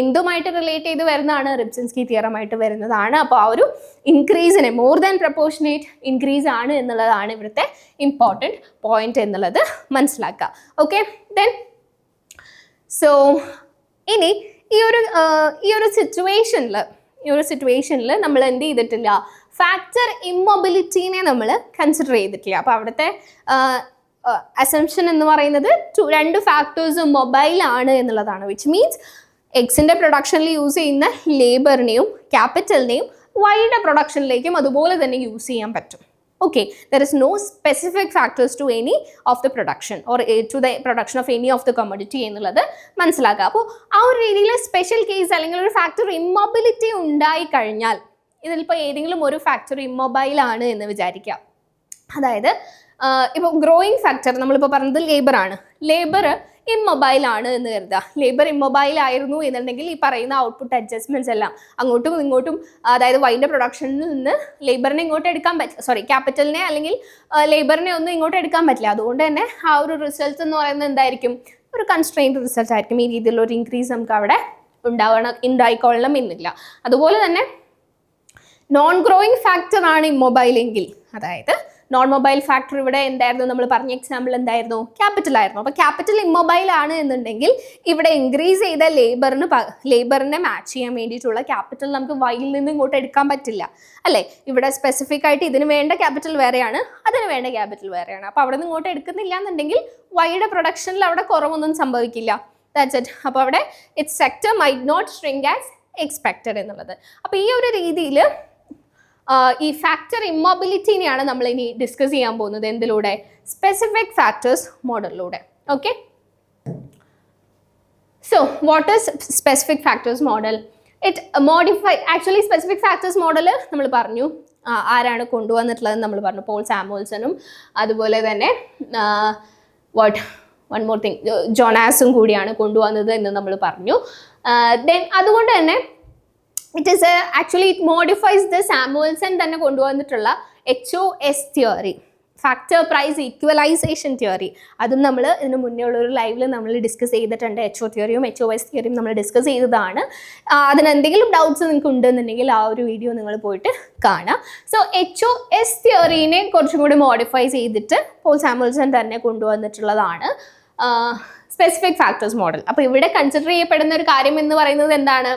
എന്തുമായിട്ട് relate ചെയ്ത് വരുന്നതാണ് റിപ്സൻസ്കി തിയറമായിട്ട് വരുന്നതാണ്. അപ്പോൾ ആ ഒരു ഇൻക്രീസിനെ മോർ ദാൻ പ്രപ്പോർഷനേറ്റ് ഇൻക്രീസ് ആണ് എന്നുള്ളതാണ് ഇവിടുത്തെ ഇമ്പോർട്ടന്റ് പോയിന്റ് എന്നുള്ളത് മനസ്സിലാക്കുക. ഓക്കെ ദെൻ സോ ഇനി ഈ ഒരു ഈ ഒരു സിറ്റുവേഷനിൽ ഈ ഒരു സിറ്റുവേഷനിൽ നമ്മൾ എന്ത് ചെയ്തിട്ടില്ല? ഫാക്ടർ ഇമ്മൊബിലിറ്റീനെ നമ്മൾ കൺസിഡർ ചെയ്തിട്ടില്ല. അപ്പോൾ അവിടുത്തെ അസംഷൻ എന്ന് പറയുന്നത് രണ്ട് ഫാക്ടേഴ്സ് മൊബൈൽ ആണ് എന്നുള്ളതാണ്. വിച്ച് മീൻസ് എക്സിന്റെ പ്രൊഡക്ഷനിൽ യൂസ് ചെയ്യുന്ന ലേബറിനെയും ക്യാപിറ്റലിനെയും വൈയുടെ പ്രൊഡക്ഷനിലേക്കും അതുപോലെ തന്നെ യൂസ് ചെയ്യാൻ പറ്റും. Okay there is no specific factors to any of the production or eh, to the production of any of the commodity എന്നുള്ളത് മനസ്സിലാക്കുക അപ്പോൾ ആ ഒരു രീതിയിൽ സ്പെഷ്യൽ കേസ് അല്ലെങ്കിൽ ഒരു ഫാക്ടർ ഇമ്മൊബിലിറ്റി ഉണ്ടായി കഴിഞ്ഞാൽ ഇതിലിപ്പോൾ ഏതെങ്കിലും ഒരു ഫാക്ടർ ഇമ്മൊബൈൽ ആണ് എന്ന് വിചാരിക്കാം. അതായത് ഇപ്പോൾ ഗ്രോയിങ് ഫാക്ടർ നമ്മളിപ്പോൾ പറഞ്ഞത് ലേബർ ആണ്. ലേബർ ഇമ്മൊബൈൽ ആണ് എന്ന് കരുതുക. ലേബർ ഇമ്മൊബൈൽ ആയിരുന്നു എന്നുണ്ടെങ്കിൽ ഈ പറയുന്ന ഔട്ട്പുട്ട് അഡ്ജസ്റ്റ്മെന്റ്സ് എല്ലാം അങ്ങോട്ടും ഇങ്ങോട്ടും അതായത് വൈന്റെ പ്രൊഡക്ഷനിൽ നിന്ന് ലേബറിനെ ഇങ്ങോട്ട് എടുക്കാൻ പറ്റില്ല സോറി ക്യാപിറ്റലിനെ അല്ലെങ്കിൽ ലേബറിനെ ഒന്നും ഇങ്ങോട്ട് എടുക്കാൻ പറ്റില്ല. അതുകൊണ്ട് തന്നെ ആ ഒരു റിസൾട്ട് എന്ന് പറയുന്നത് എന്തായിരിക്കും? ഒരു കൺസ്ട്രെയിൻഡ് റിസൾട്ട് ആയിരിക്കും. ഈ രീതിയിലുള്ള ഒരു ഇൻക്രീസ് നമുക്ക് അവിടെ ഉണ്ടാവണം ഉണ്ടായിക്കൊള്ളണം എന്നില്ല. അതുപോലെ തന്നെ നോൺ ഗ്രോയിങ് ഫാക്ടർ ആണ് ഇമ്മൊബൈൽ എങ്കിൽ അതായത് നോൺ മൊബൈൽ ഫാക്ടർ ഇവിടെ എന്തായിരുന്നു? നമ്മൾ പറഞ്ഞ എക്സാമ്പിൾ എന്തായിരുന്നു? ക്യാപിറ്റൽ ആയിരുന്നു. അപ്പോൾ ക്യാപിറ്റൽ ഇമ്മൊബൈൽ ആണ് എന്നുണ്ടെങ്കിൽ ഇവിടെ ഇൻക്രീസ് ചെയ്ത ലേബറിന് ലേബറിനെ മാച്ച് ചെയ്യാൻ വേണ്ടിയിട്ടുള്ള ക്യാപിറ്റൽ നമുക്ക് വൈയിൽ നിന്ന് ഇങ്ങോട്ട് എടുക്കാൻ പറ്റില്ല. അല്ലേ? ഇവിടെ സ്പെസിഫിക് ആയിട്ട് ഇതിന് വേണ്ട ക്യാപിറ്റൽ വേറെയാണ് അതിന് വേണ്ട ക്യാപിറ്റൽ വേറെയാണ്. അപ്പോൾ അവിടെ നിന്ന് ഇങ്ങോട്ട് എടുക്കുന്നില്ല എന്നുണ്ടെങ്കിൽ വൈയുടെ പ്രൊഡക്ഷനിൽ അവിടെ കുറവൊന്നും സംഭവിക്കില്ല. ദാറ്റ്സ് ഇറ്റ് അപ്പോൾ അവിടെ its sector might not shrink as expected എന്നുള്ളത്. അപ്പോൾ ഈ ഒരു രീതിയിൽ ഈ ഫാക്ടർ ഇമ്മോബിലിറ്റിനെയാണ് നമ്മൾ ഇനി ഡിസ്കസ് ചെയ്യാൻ പോകുന്നത്. എന്തിലൂടെ? Specific factors മോഡലിലൂടെ okay so what is specific factors model it modify actually specific factors model നമ്മൾ പറഞ്ഞു. ആരാണ് കൊണ്ടുവന്നിട്ടുള്ളതെന്ന് നമ്മൾ പറഞ്ഞു. പോൾ സാമോൾസനും അതുപോലെ തന്നെ വാട്ട് വൺ മോർ തിങ് ജോണാസും കൂടിയാണ് കൊണ്ടുവന്നത് എന്ന് നമ്മൾ പറഞ്ഞു. ദെൻ അതുകൊണ്ട് തന്നെ it is actually it modifies the Samuelson തന്നെ കൊണ്ടുവന്നിട്ടുള്ള H O S theory factor price equalization theory അതും നമ്മൾ ഇതിന് മുന്നേ ഉള്ള ഒരു ലൈവിൽ നമ്മൾ ഡിസ്കസ് ചെയ്തിട്ടുണ്ട്. എച്ച് ഒ തിയറിയും എച്ച് ഒ എസ് തിയറിയും നമ്മൾ ഡിസ്കസ് ചെയ്തതാണ്. അതിന് എന്തെങ്കിലും ഡൗട്ട്സ് നിങ്ങൾക്ക് ഉണ്ടെന്നുണ്ടെങ്കിൽ ആ ഒരു വീഡിയോ നിങ്ങൾ പോയിട്ട് കാണാം. സോ എച്ച് ഒ എസ് തിയറീനെ കുറച്ചും കൂടി മോഡിഫൈ ചെയ്തിട്ട് പോൾ സാമുവൽസൺ തന്നെ കൊണ്ടുവന്നിട്ടുള്ളതാണ്. സ്പെസിഫിക് ഫാക്ടേഴ്സ് മോഡൽ അപ്പോൾ ഇവിടെ കൺസിഡർ ചെയ്യപ്പെടുന്ന ഒരു കാര്യം എന്ന് പറയുന്നത് എന്താണ്?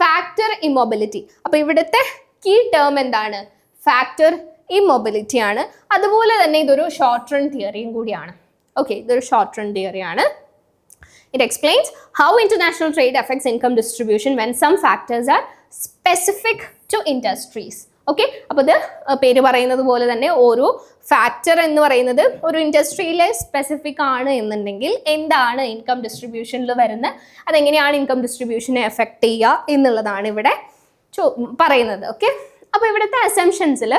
ഫാക്ടർ ഇമ്മൊബിലിറ്റി അപ്പോൾ ഇവിടുത്തെ കീ ടേം എന്താണ് ഫാക്ടർ ഇമ്മൊബിലിറ്റി ആണ് അതുപോലെ തന്നെ ഇതൊരു ഷോർട്ട് റൺ തിയറിയും കൂടിയാണ് ഓക്കെ ഇതൊരു short run തിയറിയാണ് It explains how international trade affects income distribution when some factors are specific to industries. Okay അപ്പോൾ ഇത് പേര് പറയുന്നത് പോലെ തന്നെ ഓരോ ഫാക്ടർ എന്ന് പറയുന്നത് ഒരു ഇൻഡസ്ട്രിയിലെ സ്പെസിഫിക് ആണ് എന്നുണ്ടെങ്കിൽ എന്താണ് ഇൻകം ഡിസ്ട്രിബ്യൂഷനിൽ വരുന്നത് അതെങ്ങനെയാണ് ഇൻകം ഡിസ്ട്രിബ്യൂഷനെ എഫക്റ്റ് ചെയ്യുക എന്നുള്ളതാണ് ഇവിടെ ചോ പറയുന്നത്. ഓക്കെ അപ്പോൾ ഇവിടുത്തെ അസംഷൻസിൽ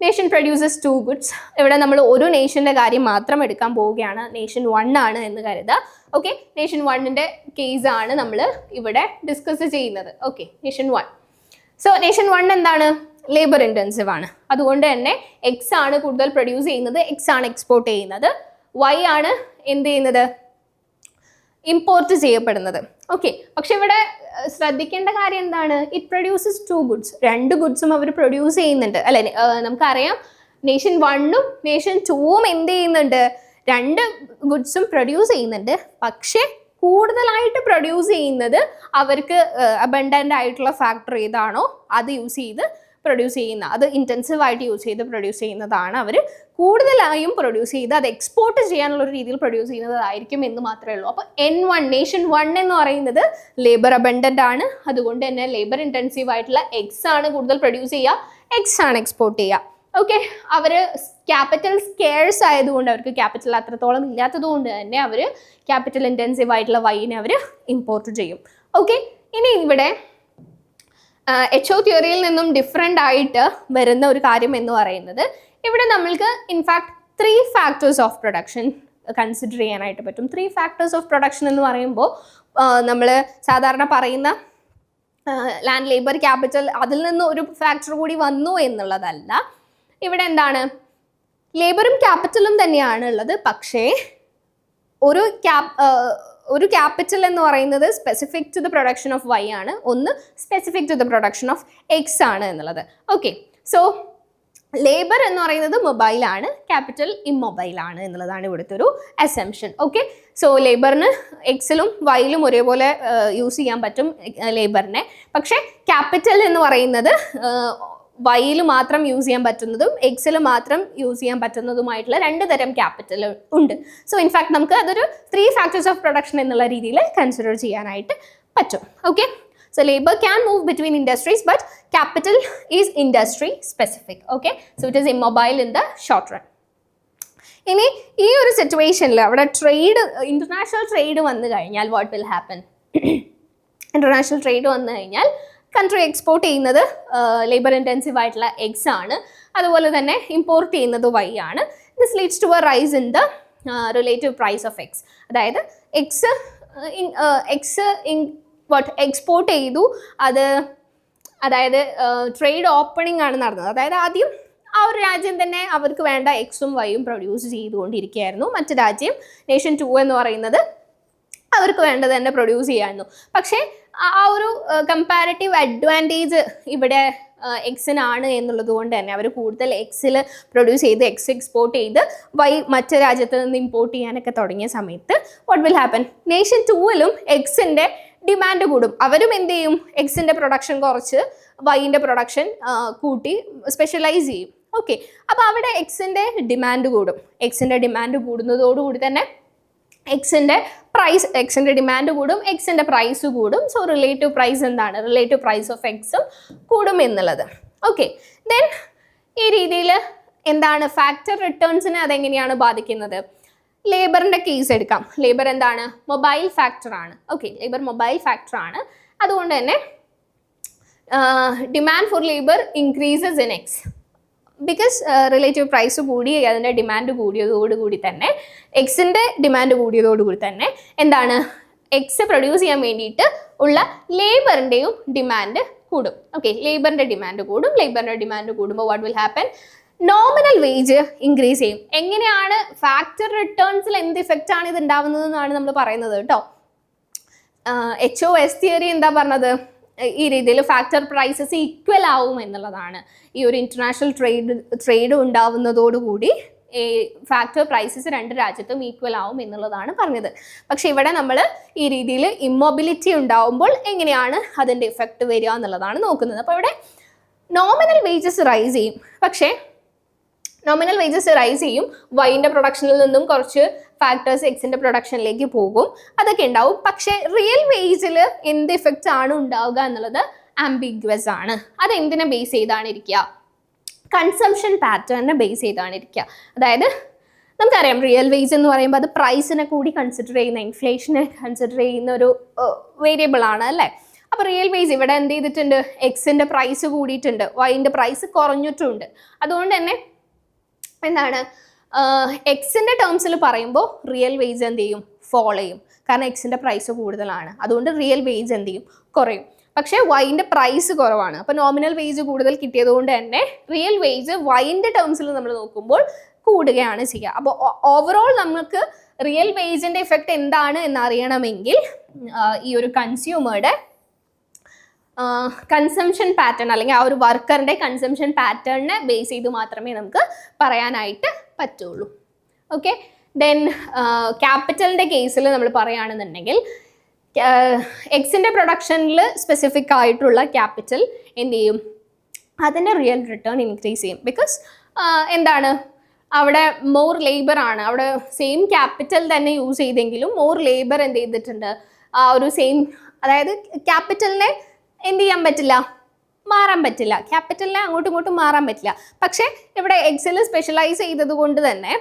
നേഷൻ പ്രൊഡ്യൂസസ് ടു ഗുഡ്സ് ഇവിടെ നമ്മൾ ഒരു നേഷന്റെ കാര്യം മാത്രം എടുക്കാൻ പോവുകയാണ്. നേഷൻ വൺ ആണ് എന്ന് കരുതുക. ഓക്കെ നേഷൻ വണ്ണിന്റെ കേസാണ് നമ്മൾ ഇവിടെ ഡിസ്കസ് ചെയ്യുന്നത്. Okay nation one so nation one എന്താണ്? ലേബർ ഇന്റൻസീവ് ആണ്. അതുകൊണ്ട് തന്നെ എക്സ് ആണ് കൂടുതൽ പ്രൊഡ്യൂസ് ചെയ്യുന്നത് എക്സ് ആണ് എക്സ്പോർട്ട് ചെയ്യുന്നത്. വൈ ആണ് എന്ത് ചെയ്യുന്നത്? ഇമ്പോർട്ട് ചെയ്യപ്പെടുന്നത്. ഓക്കെ പക്ഷെ ഇവിടെ ശ്രദ്ധിക്കേണ്ട കാര്യം എന്താണ്? ഇറ്റ് പ്രൊഡ്യൂസസ് ടു ഗുഡ്സ് രണ്ട് ഗുഡ്സും അവർ പ്രൊഡ്യൂസ് ചെയ്യുന്നുണ്ട്. അല്ലെ നമുക്കറിയാം നേഷൻ വണ്ണും നേഷൻ ടൂവും എന്ത് ചെയ്യുന്നുണ്ട്? രണ്ട് ഗുഡ്സും പ്രൊഡ്യൂസ് ചെയ്യുന്നുണ്ട്. പക്ഷേ കൂടുതലായിട്ട് പ്രൊഡ്യൂസ് ചെയ്യുന്നത് അവർക്ക് അബണ്ടന്റ് ആയിട്ടുള്ള ഫാക്ടർ ഏതാണോ അത് യൂസ് ചെയ്ത് പ്രൊഡ്യൂസ് ചെയ്യുന്ന അത് ഇന്റൻസീവ് ആയിട്ട് യൂസ് ചെയ്ത് പ്രൊഡ്യൂസ് ചെയ്യുന്നതാണ് അവർ കൂടുതലായും പ്രൊഡ്യൂസ് ചെയ്ത് അത് എക്സ്പോർട്ട് ചെയ്യാനുള്ള ഒരു രീതിയിൽ പ്രൊഡ്യൂസ് ചെയ്യുന്നതായിരിക്കും എന്ന് മാത്രമേ ഉള്ളൂ. അപ്പോൾ എൻ വൺ നേഷൻ വൺ എന്ന് പറയുന്നത് ലേബർ അബണ്ടന്റ് ആണ്. അതുകൊണ്ട് തന്നെ ലേബർ ഇന്റൻസീവ് ആയിട്ടുള്ള എക്സ് ആണ് കൂടുതൽ പ്രൊഡ്യൂസ് ചെയ്യുക എക്സ് ആണ് എക്സ്പോർട്ട് ചെയ്യുക. ഓക്കെ അവർ ക്യാപിറ്റൽ സ്കെയർസ് ആയതുകൊണ്ട് അവർക്ക് ക്യാപിറ്റൽ അത്രത്തോളം ഇല്ലാത്തതുകൊണ്ട് തന്നെ അവർ ക്യാപിറ്റൽ ഇന്റൻസീവ് ആയിട്ടുള്ള വൈനെ അവർ ഇമ്പോർട്ട് ചെയ്യും. ഓക്കെ ഇനി ഇവിടെ എച്ച് ഒ തിയറിയിൽ നിന്നും ഡിഫറെന്റ് ആയിട്ട് വരുന്ന ഒരു കാര്യം എന്ന് പറയുന്നത് ഇവിടെ നമ്മൾക്ക് in fact three factors of production consider ചെയ്യാനായിട്ട് പറ്റും. ത്രീ ഫാക്ടേഴ്സ് ഓഫ് പ്രൊഡക്ഷൻ എന്ന് പറയുമ്പോൾ നമ്മൾ സാധാരണ പറയുന്ന ലാൻഡ് ലേബർ ക്യാപിറ്റൽ അതിൽ നിന്ന് ഒരു ഫാക്ടർ കൂടി വന്നു എന്നുള്ളതല്ല. ഇവിടെ എന്താണ്? ലേബറും ക്യാപിറ്റലും തന്നെയാണ് ഉള്ളത്. പക്ഷേ ഒരു ക്യാപ് ഒരു ക്യാപിറ്റൽ എന്ന് പറയുന്നത് specific to the production of Y ആണ്. ഒന്ന് specific to the production of X ആണ് എന്നുള്ളത്. ഓക്കെ സോ ലേബർ എന്ന് പറയുന്നത് മൊബൈലാണ് ക്യാപിറ്റൽ ഇമ്മൊബൈലാണ് എന്നുള്ളതാണ് ഇവിടുത്തെ ഒരു അസംഷൻ ഓക്കെ സോ ലേബറിന് എക്സിലും വൈയിലും ഒരേപോലെ യൂസ് ചെയ്യാൻ പറ്റും ലേബറിനെ പക്ഷേ ക്യാപിറ്റൽ എന്ന് പറയുന്നത് വൈയിൽ മാത്രം യൂസ് ചെയ്യാൻ പറ്റുന്നതും എക്സിൽ മാത്രം യൂസ് ചെയ്യാൻ പറ്റുന്നതുമായിട്ടുള്ള രണ്ട് തരം ക്യാപിറ്റൽ ഉണ്ട്. സോ ഇൻഫാക്ട് നമുക്ക് അതൊരു ത്രീ ഫാക്ടേഴ്സ് ഓഫ് പ്രൊഡക്ഷൻ എന്നുള്ള രീതിയിൽ കൺസിഡർ ചെയ്യാനായിട്ട് പറ്റും. Okay so labour can move between industries but capital is industry specific okay so it is immobile in the short run ഇനി ഈ ഒരു സിറ്റുവേഷനിൽ അവിടെ ട്രേഡ് ഇന്റർനാഷണൽ ട്രേഡ് വന്നു കഴിഞ്ഞാൽ what will happen international trade വന്നു കഴിഞ്ഞാൽ കൺട്രി എക്സ്പോർട്ട് ചെയ്യുന്നത് ലേബർ ഇന്റൻസീവ് ആയിട്ടുള്ള എഗ്സ് ആണ്. അതുപോലെ തന്നെ ഇമ്പോർട്ട് ചെയ്യുന്നത് വൈ ആണ്. This leads to a rise in the relative price of X അതായത് X X in what export ചെയ്തു. അത് അതായത് ട്രേഡ് ഓപ്പണിംഗ് ആണ് നടന്നത്. അതായത് ആദ്യം ആ ഒരു രാജ്യം തന്നെ അവർക്ക് വേണ്ട എക്സും വൈയും പ്രൊഡ്യൂസ് ചെയ്തുകൊണ്ടിരിക്കുകയായിരുന്നു. മറ്റു രാജ്യം നേഷൻ ടു എന്ന് പറയുന്നത് അവർക്ക് വേണ്ടത് തന്നെ പ്രൊഡ്യൂസ് ചെയ്യായിരുന്നു പക്ഷേ ആ- ഒരു കമ്പാരറ്റീവ് അഡ്വാന്റേജ് ഇവിടെ എക്സിനാണ് എന്നുള്ളത് കൊണ്ട് തന്നെ അവർ കൂടുതൽ എക്സിൽ പ്രൊഡ്യൂസ് ചെയ്ത് എക്സ് എക്സ്പോർട്ട് ചെയ്ത് വൈ മറ്റു രാജ്യത്ത് നിന്ന് ഇമ്പോർട്ട് ചെയ്യാനൊക്കെ തുടങ്ങിയ സമയത്ത് വാട്ട് വിൽ ഹാപ്പൻ നേഷൻ ടൂവിലും എക്സിന്റെ ഡിമാൻഡ് കൂടും. അവരും എന്ത് ചെയ്യും? എക്സിന്റെ പ്രൊഡക്ഷൻ കുറച്ച് വൈന്റെ പ്രൊഡക്ഷൻ കൂട്ടി സ്പെഷ്യലൈസ് ചെയ്യും. ഓക്കെ അപ്പോൾ അവിടെ എക്സിന്റെ ഡിമാൻഡ് കൂടും. എക്സിന്റെ ഡിമാൻഡ് കൂടുന്നതോടുകൂടി തന്നെ എക്സിന്റെ പ്രൈസ് എക്സിന്റെ ഡിമാൻഡ് കൂടും എക്സിന്റെ പ്രൈസ് കൂടും. സോ റിലേറ്റീവ് പ്രൈസ് എന്താണ്? റിലേറ്റീവ് പ്രൈസ് ഓഫ് എക്സും കൂടും എന്നുള്ളത്. ഓക്കെ ദെൻ ഈ രീതിയിൽ എന്താണ് ഫാക്ടർ റിട്ടേൺസിനെ അതെങ്ങനെയാണ് ബാധിക്കുന്നത്? ലേബറിന്റെ കേസ് എടുക്കാം. ലേബർ എന്താണ്? മൊബൈൽ ഫാക്ടർ ആണ്. ഓക്കെ ലേബർ മൊബൈൽ ഫാക്ടർ ആണ്. അതുകൊണ്ട് തന്നെ demand for labour increases in X because relative price കൂടി അതിന്റെ ഡിമാൻഡ് കൂടിയതോടുകൂടി തന്നെ എക്സിന്റെ ഡിമാൻഡ് കൂടിയതോടുകൂടി തന്നെ എന്താണ്? എക്സ് പ്രൊഡ്യൂസ് ചെയ്യാൻ വേണ്ടിയിട്ട് ഉള്ള ലേബറിന്റെയും ഡിമാൻഡ് കൂടും. ഓക്കെ ലേബറിന്റെ ഡിമാൻഡ് കൂടും ലേബറിന്റെ ഡിമാൻഡ് കൂടുമ്പോൾ what will happen nominal wage increase ചെയ്യും. എങ്ങനെയാണ്? ഫാക്ടർ റിട്ടേൺസിൽ എന്ത് ഇഫക്റ്റ് ആണ് ഇത് ഉണ്ടാവുന്നത് എന്നാണ് നമ്മൾ പറയുന്നത് കേട്ടോ. എച്ച് ഒ എസ് തിയറി എന്താ പറഞ്ഞത്? ഈ രീതിയിൽ ഫാക്ടർ പ്രൈസസ് ഈക്വൽ ആവും എന്നുള്ളതാണ്. ഈ ഒരു ഇന്റർനാഷണൽ ട്രേഡ് ട്രേഡ് ഉണ്ടാവുന്നതോടുകൂടി ഈ ഫാക്ടർ പ്രൈസസ് രണ്ട് രാജ്യത്തും ഈക്വൽ ആവും എന്നുള്ളതാണ് പറഞ്ഞത്. പക്ഷെ ഇവിടെ നമ്മൾ ഈ രീതിയിൽ ഇമ്മൊബിലിറ്റി ഉണ്ടാവുമ്പോൾ എങ്ങനെയാണ് അതിന്റെ ഇഫക്റ്റ് വരിക എന്നുള്ളതാണ് നോക്കുന്നത്. അപ്പോൾ ഇവിടെ നോമിനൽ വേജസ് റൈസ് ചെയ്യും. പക്ഷേ നോമിനൽ വേജസ് റൈസ് ചെയ്യും. വൈന്റെ പ്രൊഡക്ഷനിൽ നിന്നും കുറച്ച് ഫാക്ടേഴ്സ് എക്സിന്റെ പ്രൊഡക്ഷനിലേക്ക് പോകും. അതൊക്കെ ഉണ്ടാവും. പക്ഷേ റിയൽ വേജിൽ എന്ത് ഇഫക്റ്റ് ആണ് ഉണ്ടാവുക എന്നുള്ളത് ആംബിഗ്വസ് ആണ്. അത് എന്തിനെ ബേസ് ചെയ്താണ് ഇരിക്കുക? കൺസംഷൻ പാറ്റേണിനെ ബേസ് ചെയ്താണ് ഇരിക്കുക. അതായത് നമുക്കറിയാം റിയൽ വേജ് എന്ന് പറയുമ്പോൾ അത് പ്രൈസിനെ കൂടി കൺസിഡർ ചെയ്യുന്ന ഇൻഫ്ലേഷനെ കൺസിഡർ ചെയ്യുന്ന ഒരു വേരിയബിൾ ആണ് അല്ലേ? അപ്പോൾ റിയൽ വേജ് ഇവിടെ എന്ത് ചെയ്തിട്ടുണ്ട്? എക്സിന്റെ പ്രൈസ് കൂടിയിട്ടുണ്ട്. വൈന്റെ പ്രൈസ് കുറഞ്ഞിട്ടുണ്ട്. അതുകൊണ്ട് തന്നെ എന്താണ്? എക്സിന്റെ ടേംസിൽ പറയുമ്പോൾ റിയൽ വേജ് എന്ത് ചെയ്യും? ഫോളോ ചെയ്യും. കാരണം എക്സിന്റെ പ്രൈസ് കൂടുതലാണ്. അതുകൊണ്ട് റിയൽ വേജ് എന്ത് ചെയ്യും? കുറയും. പക്ഷേ വൈന്റെ പ്രൈസ് കുറവാണ്. അപ്പോൾ നോമിനൽ വേജ് കൂടുതൽ കിട്ടിയതുകൊണ്ട് തന്നെ റിയൽ വേജ് വൈന്റെ ടേംസിൽ നമ്മൾ നോക്കുമ്പോൾ കൂടുകയാണ് ചെയ്യുക. അപ്പോൾ ഓവറോൾ നമുക്ക് റിയൽ വേജിന്റെ ഇഫക്റ്റ് എന്താണ് എന്നറിയണമെങ്കിൽ ഈ ഒരു കൺസ്യൂമറുടെ കൺസംഷൻ പാറ്റേൺ അല്ലെങ്കിൽ ആ ഒരു വർക്കറിന്റെ കൺസംഷൻ പാറ്റേണിനെ ബേസ് ചെയ്ത് മാത്രമേ നമുക്ക് പറയാനായിട്ട് പറ്റുള്ളൂ. ഓക്കെ ദെൻ ക്യാപിറ്റലിന്റെ കേസിൽ നമ്മൾ പറയുകയാണെന്നുണ്ടെങ്കിൽ എക്സിന്റെ പ്രൊഡക്ഷനിൽ സ്പെസിഫിക് ആയിട്ടുള്ള ക്യാപിറ്റൽ എന്ത് ചെയ്യും? അതിന്റെ റിയൽ റിട്ടേൺ ഇൻക്രീസ് ചെയ്യും. ബിക്കോസ് എന്താണ്? അവിടെ മോർ ലേബർ ആണ്. അവിടെ സെയിം ക്യാപിറ്റൽ തന്നെ യൂസ് ചെയ്തെങ്കിലും മോർ ലേബർ എന്ത് ചെയ്തിട്ടുണ്ട്? ആ ഒരു സെയിം അതായത് ക്യാപിറ്റലിനെ എന്ത് ചെയ്യാൻ പറ്റില്ല? മാറാൻ പറ്റില്ല. ക്യാപിറ്റലിനെ അങ്ങോട്ടും ഇങ്ങോട്ടും മാറാൻ പറ്റില്ല. പക്ഷേ ഇവിടെ എക്സൽ സ്പെഷ്യലൈസ് ചെയ്തത് കൊണ്ട് തന്നെ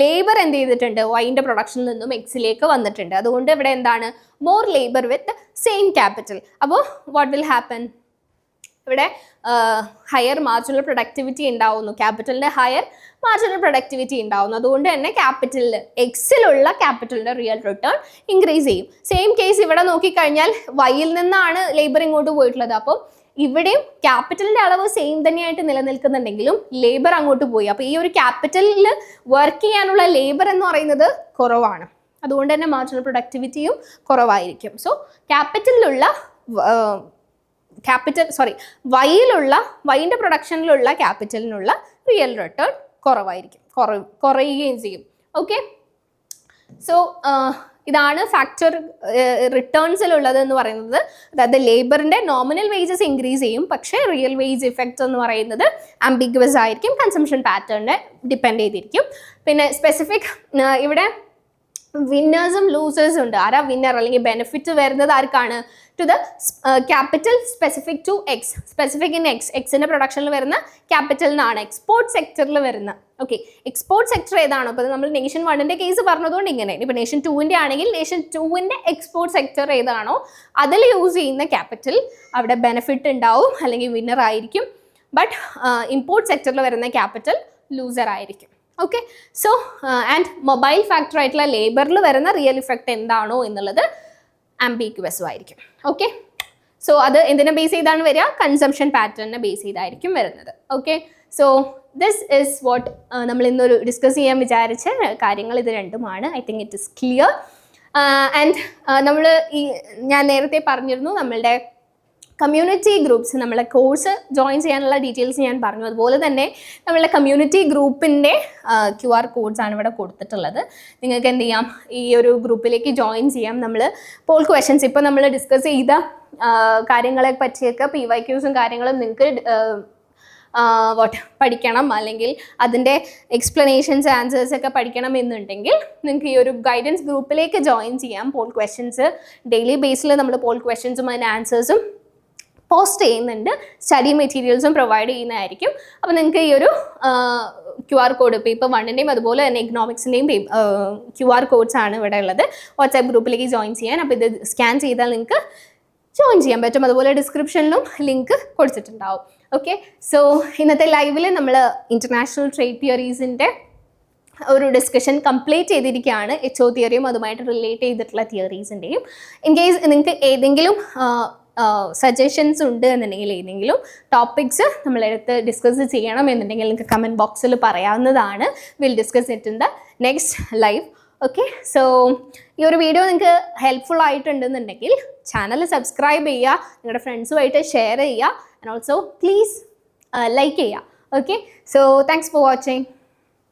ലേബർ എന്ത് ചെയ്തിട്ടുണ്ട്? വൈന്റെ പ്രൊഡക്ഷനിൽ നിന്നും എക്സിലേക്ക് വന്നിട്ടുണ്ട്. അതുകൊണ്ട് ഇവിടെ എന്താണ്? More labour with same capital അപ്പോൾ വാട്ട് വിൽ ഹാപ്പൻ ഇവിടെ ഹയർ മാർജിനൽ പ്രൊഡക്ടിവിറ്റി ഉണ്ടാവുന്നു. ക്യാപിറ്റലിന്റെ ഹയർ മാർജിനൽ പ്രൊഡക്ടിവിറ്റി ഉണ്ടാവുന്നു. അതുകൊണ്ട് തന്നെ ക്യാപിറ്റലിൽ എക്സിലുള്ള ക്യാപിറ്റലിന്റെ റിയൽ റിട്ടേൺ ഇൻക്രീസ് ചെയ്യും. സെയിം കേസ് ഇവിടെ നോക്കിക്കഴിഞ്ഞാൽ വൈയിൽ നിന്നാണ് ലേബർ ഇങ്ങോട്ട് പോയിട്ടുള്ളത്. അപ്പം ഇവിടെയും ക്യാപിറ്റലിന്റെ അളവ് സെയിം തന്നെയായിട്ട് നിലനിൽക്കുന്നുണ്ടെങ്കിലും ലേബർ അങ്ങോട്ട് പോയി. അപ്പോൾ ഈ ഒരു ക്യാപിറ്റലിൽ വർക്ക് ചെയ്യാനുള്ള ലേബർ എന്ന് പറയുന്നത് കുറവാണ്. അതുകൊണ്ട് തന്നെ മാർജിനൽ പ്രൊഡക്ടിവിറ്റിയും കുറവായിരിക്കും. സോ ക്യാപിറ്റലിലുള്ള ക്യാപിറ്റൽ സോറി വൈയിലുള്ള വൈന്റെ പ്രൊഡക്ഷനിലുള്ള ക്യാപിറ്റലിനുള്ള റിയൽ റിട്ടേൺ കുറവായിരിക്കും. കുറ കുറയുകയും ചെയ്യും. ഓക്കെ സോ ഇതാണ് ഫാക്ടർ റിട്ടേൺസിലുള്ളത് എന്ന് പറയുന്നത്. അതായത് ലേബറിന്റെ നോമിനൽ വേജസ് ഇൻക്രീസ് ചെയ്യും. പക്ഷേ റിയൽ വേജ് ഇഫക്റ്റ് എന്ന് പറയുന്നത് ആംബിഗ്വസ് ആയിരിക്കും. കൺസംഷൻ പാറ്റേണിനെ ഡിപ്പെൻഡ് ചെയ്തിരിക്കും. പിന്നെ സ്പെസിഫിക് ഇവിടെ വിന്നേഴ്സും ലൂസേഴ്സും ഉണ്ട്. ആരാ വിന്നർ അല്ലെങ്കിൽ ബെനിഫിറ്റ് വരുന്നത് ആർക്കാണ്? To the capital specific to X specific in X എക്സിന്റെ പ്രൊഡക്ഷനിൽ വരുന്ന ക്യാപിറ്റൽ നിന്നാണ് എക്സ്പോർട്ട് സെക്ടറിൽ വരുന്ന. ഓക്കെ എക്സ്പോർട്ട് സെക്ടർ ഏതാണോ? അപ്പോൾ നമ്മൾ നേഷൻ വണ്ണിന്റെ കേസ് പറഞ്ഞതുകൊണ്ട് ഇങ്ങനെ. ഇപ്പോൾ നേഷൻ ടൂവിന്റെ ആണെങ്കിൽ നേഷൻ ടൂവിന്റെ എക്സ്പോർട്ട് സെക്ടർ ഏതാണോ? അതിൽ യൂസ് ചെയ്യുന്ന ക്യാപിറ്റൽ അവിടെ ബെനിഫിറ്റ് ഉണ്ടാവും. അല്ലെങ്കിൽ വിന്നർ ആയിരിക്കും. ബട്ട് ഇമ്പോർട്ട് സെക്ടറിൽ വരുന്ന ക്യാപിറ്റൽ ലൂസർ ആയിരിക്കും. Okay so and mobile factor ആയിട്ടുള്ള ലേബറിൽ വരുന്ന റിയൽ ഇഫക്റ്റ് എന്താണോ എന്നുള്ളത് ആംബിക്വസും ആയിരിക്കും. ഓക്കെ സോ അത് എന്തിനെ ബേസ് ചെയ്താണ് വരിക? കൺസംഷൻ പാറ്റേണിനെ ബേസ് ചെയ്തായിരിക്കും വരുന്നത്. Okay so this is what നമ്മൾ ഇന്നൊരു ഡിസ്കസ് ചെയ്യാൻ വിചാരിച്ച കാര്യങ്ങൾ ഇത് രണ്ടുമാണ്. I think it is clear and നമ്മൾ ഈ ഞാൻ നേരത്തെ പറഞ്ഞിരുന്നു നമ്മളുടെ കമ്മ്യൂണിറ്റി ഗ്രൂപ്പ്സ് നമ്മളെ കോഴ്സ് ജോയിൻ ചെയ്യാനുള്ള ഡീറ്റെയിൽസ് ഞാൻ പറഞ്ഞു. അതുപോലെ തന്നെ നമ്മളുടെ കമ്മ്യൂണിറ്റി ഗ്രൂപ്പിന്റെ ക്യു ആർ കോഡ്സ് ആണ് ഇവിടെ കൊടുത്തിട്ടുള്ളത്. നിങ്ങൾക്ക് എന്ത് ചെയ്യാം? ഈ ഒരു ഗ്രൂപ്പിലേക്ക് ജോയിൻ ചെയ്യാം നമ്മൾ പോൾ ക്വസ്റ്റ്യൻസ് ഇപ്പോൾ നമ്മൾ ഡിസ്കസ് ചെയ്ത കാര്യങ്ങളെ പറ്റിയൊക്കെ പി വൈ ക്യൂസും കാര്യങ്ങളും നിങ്ങൾക്ക് വാട്ട് പഠിക്കണം. അല്ലെങ്കിൽ അതിന്റെ എക്സ്പ്ലനേഷൻസ് ആൻസേഴ്സ് ഒക്കെ പഠിക്കണം എന്നുണ്ടെങ്കിൽ നിങ്ങൾക്ക് ഈ ഒരു ഗൈഡൻസ് ഗ്രൂപ്പിലേക്ക് ജോയിൻ ചെയ്യാം. പോൾ ക്വസ്റ്റ്യൻസ് ഡെയിലി ബേസിൽ നമ്മൾ പോൾ ക്വസ്റ്റ്യൻസും അതിന്റെ ആൻസേഴ്സും പോസ്റ്റ് ചെയ്യുന്നുണ്ട്. സ്റ്റഡി മെറ്റീരിയൽസും പ്രൊവൈഡ് ചെയ്യുന്നതായിരിക്കും. അപ്പോൾ നിങ്ങൾക്ക് ഈ ഒരു ക്യു ആർ കോഡ് പേപ്പർ വണ്ണിന്റെയും അതുപോലെ തന്നെ എക്കണോമിക്സിന്റെയും ക്യു ആർ കോഡ്സ് ആണ് ഇവിടെ ഉള്ളത്. വാട്സാപ്പ് ഗ്രൂപ്പിലേക്ക് ജോയിൻ ചെയ്യാൻ. അപ്പോൾ ഇത് സ്കാൻ ചെയ്താൽ നിങ്ങൾക്ക് ജോയിൻ ചെയ്യാൻ പറ്റും. അതുപോലെ ഡിസ്ക്രിപ്ഷനിലും ലിങ്ക് കൊടുത്തിട്ടുണ്ടാവും. ഓക്കെ സോ ഇന്നത്തെ ലൈവിൽ നമ്മൾ ഇന്റർനാഷണൽ ട്രേഡ് തിയറീസിന്റെ ഒരു ഡിസ്കഷൻ കംപ്ലീറ്റ് ചെയ്തിരിക്കുകയാണ്. എച്ച് ഒ തിയറിയും അതുമായിട്ട് റിലേറ്റ് ചെയ്തിട്ടുള്ള തിയറീസിന്റെയും ഇൻ കേസ് നിങ്ങൾക്ക് ഏതെങ്കിലും സജഷൻസ് ഉണ്ട് എന്നുണ്ടെങ്കിൽ ഏതെങ്കിലും ടോപ്പിക്സ് നമ്മളെടുത്ത് ഡിസ്കസ് ചെയ്യണം എന്നുണ്ടെങ്കിൽ നിങ്ങൾക്ക് കമന്റ് ബോക്സിൽ പറയാവുന്നതാണ്. Will discuss it in the next live okay so ഈ ഒരു വീഡിയോ നിങ്ങൾക്ക് ഹെൽപ്ഫുൾ ആയിട്ടുണ്ടെന്നുണ്ടെങ്കിൽ ചാനൽ സബ്സ്ക്രൈബ് ചെയ്യുക നിങ്ങളുടെ ഫ്രണ്ട്സുമായിട്ട് ഷെയർ ചെയ്യുക ആൻഡ് ഓൾസോ പ്ലീസ് ലൈക്ക് ചെയ്യുക. Okay so thanks for watching